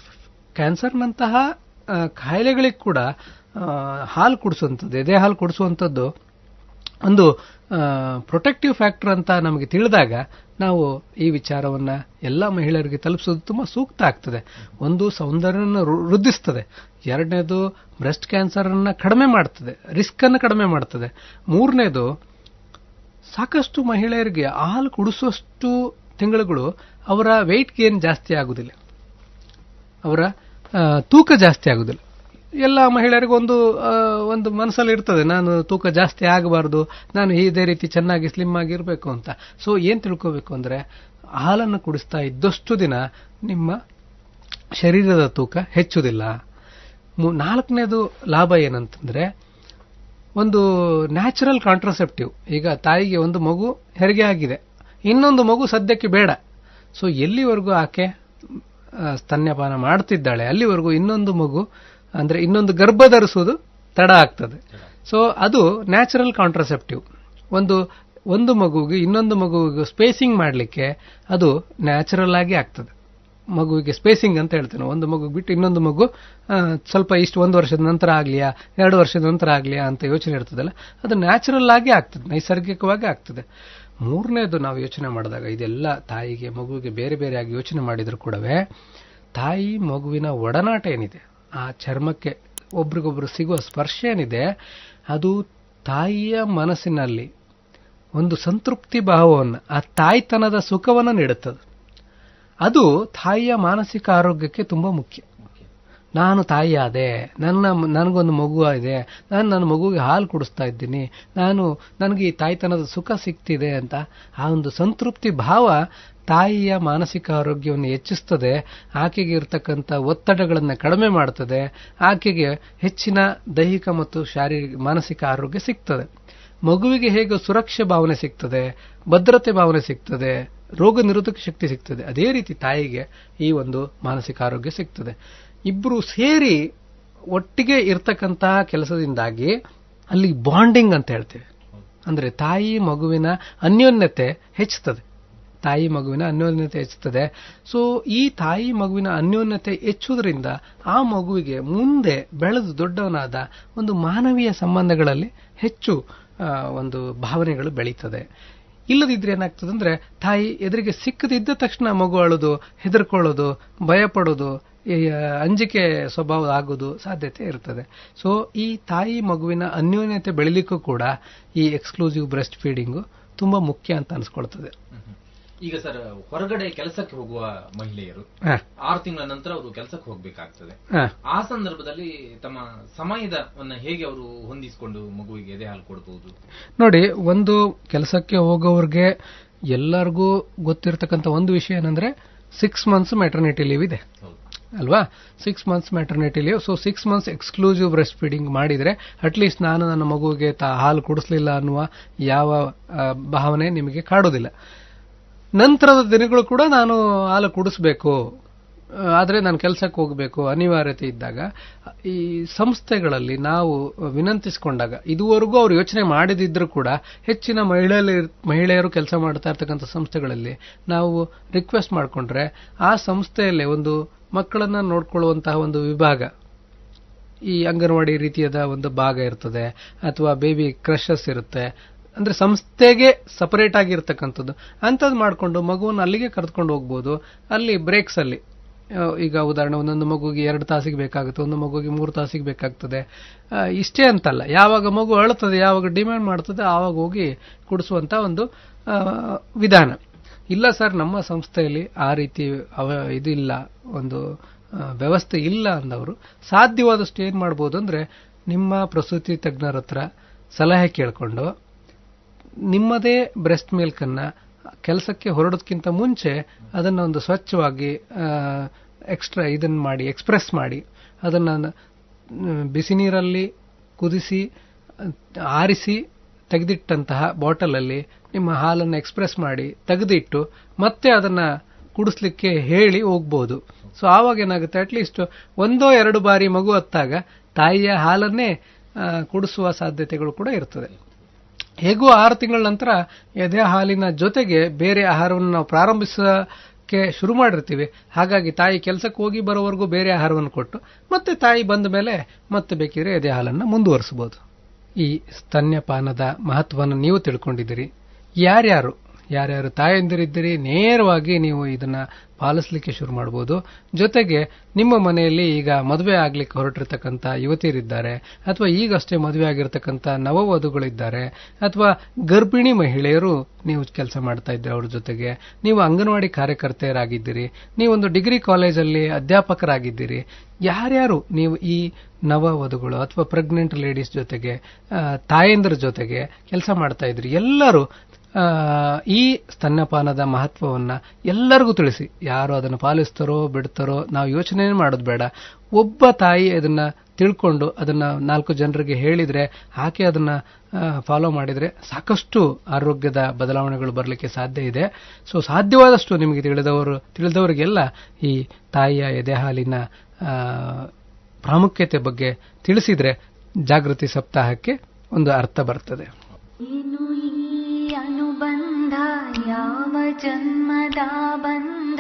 ಕ್ಯಾನ್ಸರ್ನಂತಹ ಕಾಯಿಲೆಗಳಿಗೆ ಕೂಡ ಹಾಲು ಕುಡಿಸುವಂಥದ್ದು, ಎದೆ ಹಾಲು ಕುಡಿಸುವಂಥದ್ದು ಒಂದು ಪ್ರೊಟೆಕ್ಟಿವ್ ಫ್ಯಾಕ್ಟರ್ ಅಂತ ನಮಗೆ ತಿಳಿದಾಗ ನಾವು ಈ ವಿಚಾರವನ್ನ ಎಲ್ಲ ಮಹಿಳೆಯರಿಗೆ ತಲುಪಿಸೋದು ತುಂಬಾ ಸೂಕ್ತ ಆಗ್ತದೆ. ಒಂದು ಸೌಂದರ್ಯನ ವೃದ್ಧಿಸ್ತದೆ. ಎರಡನೇದು ಬ್ರೆಸ್ಟ್ ಕ್ಯಾನ್ಸರ್ ಅನ್ನ ಕಡಿಮೆ ಮಾಡ್ತದೆ. ರಿಸ್ಕನ್ನು ಕಡಿಮೆ ಮಾಡ್ತದೆ. ಮೂರನೇದು ಸಾಕಷ್ಟು ಮಹಿಳೆಯರಿಗೆ ಹಾಲು ಕುಡಿಸುವಷ್ಟು ತಿಂಗಳುಗಳು ಅವರ ವೆಯ್ಟ್ ಗೇನ್ ಜಾಸ್ತಿ ಆಗುದಿಲ್ಲ. ಅವರ ತೂಕ ಜಾಸ್ತಿ ಆಗುದಿಲ್ಲ. ಎಲ್ಲ ಮಹಿಳೆಯರಿಗೂ ಒಂದು ಒಂದು ಮನಸ್ಸಲ್ಲಿ ಇರ್ತದೆ. ನಾನು ತೂಕ ಜಾಸ್ತಿ ಆಗಬಾರ್ದು, ನಾನು ಇದೇ ರೀತಿ ಚೆನ್ನಾಗಿ ಸ್ಲಿಮ್ ಆಗಿರಬೇಕು ಅಂತ. ಸೊ ಏನ್ ತಿಳ್ಕೋಬೇಕು ಅಂದ್ರೆ, ಹಾಲನ್ನು ಕುಡಿಸ್ತಾ ಇದ್ದಷ್ಟು ದಿನ ನಿಮ್ಮ ಶರೀರದ ತೂಕ ಹೆಚ್ಚುವುದಿಲ್ಲ. ನಾಲ್ಕನೇದು ಲಾಭ ಏನಂತಂದ್ರೆ, ಒಂದು ನ್ಯಾಚುರಲ್ ಕಾಂಟ್ರಸೆಪ್ಟಿವ್ ಈಗ ತಾಯಿಗೆ ಒಂದು ಮಗು ಹೆರಿಗೆ ಆಗಿದೆ. ಇನ್ನೊಂದು ಮಗು ಸದ್ಯಕ್ಕೆ ಬೇಡ. ಸೊ ಎಲ್ಲಿವರೆಗೂ ಆಕೆ ಸ್ತನ್ಯಪಾನ ಮಾಡ್ತಿದ್ದಾಳೆ, ಅಲ್ಲಿವರೆಗೂ ಇನ್ನೊಂದು ಮಗು ಅಂದ್ರೆ ಇನ್ನೊಂದು ಗರ್ಭ ಧರಿಸುವುದು ತಡ ಆಗ್ತದೆ. ಸೊ ಅದು ನ್ಯಾಚುರಲ್ ಕಾಂಟ್ರಸೆಪ್ಟಿವ್ ಒಂದು ಒಂದು ಮಗುವಿಗೆ ಇನ್ನೊಂದು ಮಗುವಿಗೆ ಸ್ಪೇಸಿಂಗ್ ಮಾಡಲಿಕ್ಕೆ ಅದು ನ್ಯಾಚುರಲ್ ಆಗಿ ಆಗ್ತದೆ. ಮಗುವಿಗೆ ಸ್ಪೇಸಿಂಗ್ ಅಂತ ಹೇಳ್ತೇನೆ. ಒಂದು ಮಗು ಬಿಟ್ಟು ಇನ್ನೊಂದು ಮಗು ಸ್ವಲ್ಪ ಇಷ್ಟು ಒಂದು ವರ್ಷದ ನಂತರ ಆಗ್ಲಿಯಾ ಎರಡು ವರ್ಷದ ನಂತರ ಆಗ್ಲಿಯಾ ಅಂತ ಯೋಚನೆ ಇರ್ತದಲ್ಲ ಅದು ನ್ಯಾಚುರಲ್ ಆಗಿ ಆಗ್ತದೆ ನೈಸರ್ಗಿಕವಾಗಿ ಆಗ್ತದೆ. ಮೂರನೇದು ನಾವು ಯೋಚನೆ ಮಾಡಿದಾಗ ಇದೆಲ್ಲ ತಾಯಿಗೆ ಮಗುವಿಗೆ ಬೇರೆ ಬೇರೆಯಾಗಿ ಯೋಚನೆ ಮಾಡಿದ್ರು ಕೂಡವೇ ತಾಯಿ ಮಗುವಿನ ಒಡನಾಟ ಏನಿದೆ? ಆ ಚರ್ಮಕ್ಕೆ ಒಬ್ರಿಗೊಬ್ರು ಸಿಗುವ ಸ್ಪರ್ಶ ಏನಿದೆ, ಅದು ತಾಯಿಯ ಮನಸ್ಸಿನಲ್ಲಿ ಒಂದು ಸಂತೃಪ್ತಿ ಭಾವವನ್ನು, ಆ ತಾಯ್ತನದ ಸುಖವನ್ನು ನೀಡುತ್ತದೆ. ಅದು ತಾಯಿಯ ಮಾನಸಿಕ ಆರೋಗ್ಯಕ್ಕೆ ತುಂಬ ಮುಖ್ಯ. ನಾನು ತಾಯಿಯಾದೆ, ನನ್ನ ನನಗೊಂದು ಮಗು ಇದೆ, ನಾನು ನನ್ನ ಮಗುವಿಗೆ ಹಾಲು ಕುಡಿಸ್ತಾ ಇದ್ದೀನಿ, ನಾನು, ನನಗೆ ಈ ತಾಯ್ತನದ ಸುಖ ಸಿಗ್ತಿದೆ ಅಂತ ಆ ಒಂದು ಸಂತೃಪ್ತಿ ಭಾವ ತಾಯಿಯ ಮಾನಸಿಕ ಆರೋಗ್ಯವನ್ನು ಹೆಚ್ಚಿಸ್ತದೆ, ಆಕೆಗೆ ಇರತಕ್ಕಂಥ ಒತ್ತಡಗಳನ್ನು ಕಡಿಮೆ ಮಾಡ್ತದೆ, ಆಕೆಗೆ ಹೆಚ್ಚಿನ ದೈಹಿಕ ಮತ್ತು ಶಾರೀರಿಕ, ಮಾನಸಿಕ ಆರೋಗ್ಯ ಸಿಗ್ತದೆ. ಮಗುವಿಗೆ ಹೇಗೆ ಸುರಕ್ಷೆ ಭಾವನೆ ಸಿಗ್ತದೆ, ಭದ್ರತೆ ಭಾವನೆ ಸಿಗ್ತದೆ, ರೋಗ ನಿರೋಧಕ ಶಕ್ತಿ ಸಿಗ್ತದೆ. ಅದೇ ರೀತಿ ತಾಯಿಗೆ ಈ ಒಂದು ಮಾನಸಿಕ ಆರೋಗ್ಯ ಸಿಗ್ತದೆ. ಇಬ್ಬರು ಸೇರಿ ಒಟ್ಟಿಗೆ ಇರ್ತಕ್ಕಂತಹ ಕೆಲಸದಿಂದಾಗಿ ಅಲ್ಲಿ ಬಾಂಡಿಂಗ್ ಅಂತ ಹೇಳ್ತೇವೆ. ಅಂದ್ರೆ ತಾಯಿ ಮಗುವಿನ ಅನ್ಯೋನ್ಯತೆ ಹೆಚ್ಚುತ್ತದೆ ತಾಯಿ ಮಗುವಿನ ಅನ್ಯೋನ್ಯತೆ ಹೆಚ್ಚುತ್ತದೆ. ಸೊ ಈ ತಾಯಿ ಮಗುವಿನ ಅನ್ಯೋನ್ಯತೆ ಹೆಚ್ಚುವುದರಿಂದ ಆ ಮಗುವಿಗೆ ಮುಂದೆ ಬೆಳೆದು ದೊಡ್ಡವನಾದ ಒಂದು ಮಾನವೀಯ ಸಂಬಂಧಗಳಲ್ಲಿ ಹೆಚ್ಚು ಒಂದು ಭಾವನೆಗಳು ಬೆಳೀತದೆ. ಇಲ್ಲದಿದ್ರೆ ಏನಾಗ್ತದೆ ಅಂದ್ರೆ, ತಾಯಿ ಎದುರಿಗೆ ಸಿಕ್ಕದಿದ್ದ ತಕ್ಷಣ ಮಗು ಅಳೋದು, ಹೆದರ್ಕೊಳ್ಳೋದು, ಭಯಪಡೋದು ಅಂಜಿಕೆ ಸ್ವಭಾವ ಆಗೋದು ಸಾಧ್ಯತೆ ಇರ್ತದೆ. ಸೊ ಈ ತಾಯಿ ಮಗುವಿನ ಅನ್ಯೋನ್ಯತೆ ಬೆಳಿಲಿಕ್ಕೂ ಕೂಡ ಈ ಎಕ್ಸ್ಕ್ಲೂಸಿವ್ ಬ್ರೆಸ್ಟ್ ಫೀಡಿಂಗು ತುಂಬಾ ಮುಖ್ಯ ಅಂತ ಅನ್ಸ್ಕೊಳ್ತದೆ.
ಈಗ ಸರ್ ಹೊರಗಡೆ ಕೆಲಸಕ್ಕೆ ಹೋಗುವ ಮಹಿಳೆಯರು ಆರು ತಿಂಗಳ ನಂತರ ಅವರು ಕೆಲಸಕ್ಕೆ ಹೋಗಬೇಕಾಗ್ತದೆ. ಆ ಸಂದರ್ಭದಲ್ಲಿ ತಮ್ಮ ಸಮಯದವನ್ನ ಹೇಗೆ ಅವರು ಹೊಂದಿಸಿಕೊಂಡು ಮಗುವಿಗೆ ಎದೆ ಹಾಲು ಕೊಡಬಹುದು
ನೋಡಿ ಒಂದು ಕೆಲಸಕ್ಕೆ ಹೋಗೋವ್ರಿಗೆ ಎಲ್ಲರಿಗೂ ಗೊತ್ತಿರತಕ್ಕಂತ ಒಂದು ವಿಷಯ ಏನಂದ್ರೆ ಸಿಕ್ಸ್ ಮಂತ್ಸ್ ಮೆಟರ್ನಿಟಿ ಲೀವ್ ಇದೆ. ಅಲ್ವಾ? Six months maternity leave so six months exclusive breast feeding ಮಾಡಿದ್ರೆ ಅಟ್ಲೀಸ್ಟ್ ನಾನು ನನ್ನ ಮಗುವಿಗೆ ತಾ ಹಾಲು ಕುಡಿಸ್ಲಿಲ್ಲ ಅನ್ನುವ ಯಾವ ಭಾವನೆ ನಿಮಗೆ ಕಾಡೋದಿಲ್ಲ. ನಂತರದ ದಿನಗಳು ಕೂಡ ನಾನು ಹಾಲು ಕುಡಿಸ್ಬೇಕು. ಆದರೆ ನಾನು ಕೆಲಸಕ್ಕೆ ಹೋಗಬೇಕು, ಅನಿವಾರ್ಯತೆ ಇದ್ದಾಗ. ಈ ಸಂಸ್ಥೆಗಳಲ್ಲಿ ನಾವು ವಿನಂತಿಸಿಕೊಂಡಾಗ, ಇದುವರೆಗೂ ಅವರು ಯೋಚನೆ ಮಾಡದಿದ್ದರೂ ಕೂಡ, ಹೆಚ್ಚಿನ ಮಹಿಳೆಯರು ಮಹಿಳೆಯರು ಕೆಲಸ ಮಾಡ್ತಾ ಇರ್ತಕ್ಕಂಥ ಸಂಸ್ಥೆಗಳಲ್ಲಿ ನಾವು ರಿಕ್ವೆಸ್ಟ್ ಮಾಡಿಕೊಂಡ್ರೆ, ಆ ಸಂಸ್ಥೆಯಲ್ಲೇ ಒಂದು ಮಕ್ಕಳನ್ನ ನೋಡ್ಕೊಳ್ಳುವಂತಹ ಒಂದು ವಿಭಾಗ, ಈ ಅಂಗನವಾಡಿ ರೀತಿಯಾದ ಒಂದು ಭಾಗ ಇರ್ತದೆ, ಅಥವಾ ಬೇಬಿ ಕ್ರಷಸ್ ಇರುತ್ತೆ ಅಂದ್ರೆ ಸಂಸ್ಥೆಗೆ ಸಪರೇಟ್ ಆಗಿರ್ತಕ್ಕಂಥದ್ದು. ಅಂಥದ್ದು ಮಾಡಿಕೊಂಡು ಮಗುವನ್ನು ಅಲ್ಲಿಗೆ ಕರೆದುಕೊಂಡು ಹೋಗ್ಬೋದು. ಅಲ್ಲಿ ಬ್ರೇಕ್ಸ್ ಅಲ್ಲಿ. ಈಗ ಉದಾಹರಣೆ, ಒಂದೊಂದು ಮಗುಗೆ ಎರಡು ತಾಸಿಗೆ ಬೇಕಾಗುತ್ತೆ, ಒಂದು ಮಗುಗೆ ಮೂರು ತಾಸಿಗೆ ಬೇಕಾಗ್ತದೆ. ಇಷ್ಟೇ ಅಂತಲ್ಲ. ಯಾವಾಗ ಮಗು ಅಳುತ್ತದೆ, ಯಾವಾಗ ಡಿಮ್ಯಾಂಡ್ ಮಾಡ್ತದೆ, ಆವಾಗ ಹೋಗಿ ಕುಡಿಸುವಂತ ಒಂದು ವಿಧಾನ. ಇಲ್ಲ ಸರ್ ನಮ್ಮ ಸಂಸ್ಥೆಯಲ್ಲಿ ಆ ರೀತಿ ಅವ, ಇದಿಲ್ಲ. ಒಂದು ವ್ಯವಸ್ಥೆ ಇಲ್ಲ ಅಂದವರು. ಸಾಧ್ಯವಾದಷ್ಟು ಏನ್ ಮಾಡ್ಬೋದು ಅಂದ್ರೆ ನಿಮ್ಮ ಪ್ರಸೂತಿ ತಜ್ಞರ ಹತ್ರ ಸಲಹೆ ಕೇಳಿಕೊಂಡು ನಿಮ್ಮದೇ ಬ್ರೆಸ್ಟ್ ಮಿಲ್ಕ್ ಅನ್ನ ಕೆಲಸಕ್ಕೆ ಹೊರಡೋದಕ್ಕಿಂತ ಮುಂಚೆ ಅದನ್ನ ಒಂದು ಸ್ವಚ್ಛವಾಗಿ ಎಕ್ಸ್ಟ್ರಾ ಇದನ್ನ ಮಾಡಿ ಎಕ್ಸ್ಪ್ರೆಸ್ ಮಾಡಿ, ಅದನ್ನ ಬಿಸಿ ನೀರಲ್ಲಿ ಕುದಿಸಿ, ಆರಿಸಿ ತೆಗೆದಿಟ್ಟಂತಹ ಬಾಟಲಲ್ಲಿ ನಿಮ್ಮ ಹಾಲನ್ನು ಎಕ್ಸ್ಪ್ರೆಸ್ ಮಾಡಿ ತೆಗೆದಿಟ್ಟು ಮತ್ತೆ ಅದನ್ನ ಕುಡಿಸ್ಲಿಕ್ಕೆ ಹೇಳಿ ಹೋಗ್ಬೋದು. ಸೊ ಆವಾಗ ಏನಾಗುತ್ತೆ? ಅಟ್ಲೀಸ್ಟ್ ಒಂದೋ ಎರಡು ಬಾರಿ ಮಗು ಹತ್ತಾಗ ತಾಯಿಯ ಹಾಲನ್ನೇ ಕುಡಿಸುವ ಸಾಧ್ಯತೆಗಳು ಕೂಡ ಇರ್ತದೆ. ಹೇಗೂ ಆರು ತಿಂಗಳ ನಂತರ ಎದೆ ಹಾಲಿನ ಜೊತೆಗೆ ಬೇರೆ ಆಹಾರವನ್ನು ನಾವು ಪ್ರಾರಂಭಿಸಕ್ಕೆ ಶುರು ಮಾಡಿರ್ತೀವಿ. ಹಾಗಾಗಿ ತಾಯಿ ಕೆಲಸಕ್ಕೆ ಹೋಗಿ ಬರೋವರೆಗೂ ಬೇರೆ ಆಹಾರವನ್ನು ಕೊಟ್ಟು, ಮತ್ತೆ ತಾಯಿ ಬಂದ ಮೇಲೆ ಮತ್ತೆ ಬೇಕಿದ್ರೆ ಎದೆ ಹಾಲನ್ನು ಮುಂದುವರಿಸಬಹುದು. ಈ ಸ್ತನ್ಯಪಾನದ ಮಹತ್ವವನ್ನು ನೀವು ತಿಳ್ಕೊಂಡಿದ್ದೀರಿ. ಯಾರ್ಯಾರು ಯಾರ್ಯಾರು ತಾಯಂದಿರಿದ್ದೀರಿ, ನೇರವಾಗಿ ನೀವು ಇದನ್ನ ಪಾಲಿಸಲಿಕ್ಕೆ ಶುರು ಮಾಡಬಹುದು ಜೊತೆಗೆ ನಿಮ್ಮ ಮನೆಯಲ್ಲಿ ಈಗ ಮದುವೆ ಆಗ್ಲಿಕ್ಕೆ ಹೊರಟಿರ್ತಕ್ಕಂಥ ಯುವತಿಯರಿದ್ದಾರೆ, ಅಥವಾ ಈಗಷ್ಟೇ ಮದುವೆ ಆಗಿರ್ತಕ್ಕಂಥ ನವವಧುಗಳಿದ್ದಾರೆ, ಅಥವಾ ಗರ್ಭಿಣಿ ಮಹಿಳೆಯರು ನೀವು ಕೆಲಸ ಮಾಡ್ತಾ ಇದ್ದೀರಿ ಅವ್ರ ಜೊತೆಗೆ, ನೀವು ಅಂಗನವಾಡಿ ಕಾರ್ಯಕರ್ತೆಯರಾಗಿದ್ದೀರಿ, ನೀವೊಂದು ಡಿಗ್ರಿ ಕಾಲೇಜಲ್ಲಿ ಅಧ್ಯಾಪಕರಾಗಿದ್ದೀರಿ, ಯಾರ್ಯಾರು ನೀವು ಈ ನವವಧುಗಳು ಅಥವಾ ಪ್ರೆಗ್ನೆಂಟ್ ಲೇಡೀಸ್ ಜೊತೆಗೆ ತಾಯಂದ್ರ ಜೊತೆಗೆ ಕೆಲಸ ಮಾಡ್ತಾ ಇದ್ರಿ, ಎಲ್ಲರೂ ಈ ಸ್ತನ್ಯಪಾನದ ಮಹತ್ವವನ್ನ ಎಲ್ಲರಿಗೂ ತಿಳಿಸಿ. ಯಾರು ಅದನ್ನು ಪಾಲಿಸ್ತಾರೋ, ಬಿಡ್ತಾರೋ, ನಾವು ಯೋಚನೆ ಮಾಡೋದು ಬೇಡ. ಒಬ್ಬ ತಾಯಿ ಅದನ್ನ ತಿಳ್ಕೊಂಡು ಅದನ್ನ ನಾಲ್ಕು ಜನರಿಗೆ ಹೇಳಿದ್ರೆ, ಆಕೆ ಅದನ್ನ ಫಾಲೋ ಮಾಡಿದ್ರೆ ಸಾಕಷ್ಟು ಆರೋಗ್ಯದ ಬದಲಾವಣೆಗಳು ಬರಲಿಕ್ಕೆ ಸಾಧ್ಯ ಇದೆ. ಸೊ ಸಾಧ್ಯವಾದಷ್ಟು ನಿಮಗೆ ತಿಳಿದವರು, ತಿಳಿದವರಿಗೆಲ್ಲ ಈ ತಾಯಿಯ ಎದೆಹಾಲಿನ ಪ್ರಾಮುಖ್ಯತೆ ಬಗ್ಗೆ ತಿಳಿಸಿದ್ರೆ ಜಾಗೃತಿ ಸಪ್ತಾಹಕ್ಕೆ ಒಂದು ಅರ್ಥ ಬರ್ತದೆ.
ಬಂಧ, ಯಾವ ಜನ್ಮದ ಬಂಧ,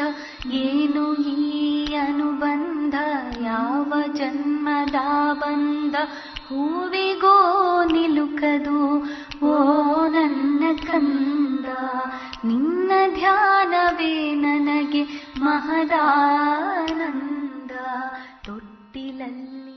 ಏನು ಈ ಅನುಬಂಧ, ಯಾವ ಜನ್ಮದ ಬಂಧ? ಹೂವಿಗೋ ನಿಲುಕದು, ಓ ನನ್ನ ಕಂದ, ನಿನ್ನ ಧ್ಯಾನವೇ ನನಗೆ ಮಹದಾನಂದ. ತೊಟ್ಟಿಲಲ್ಲಿ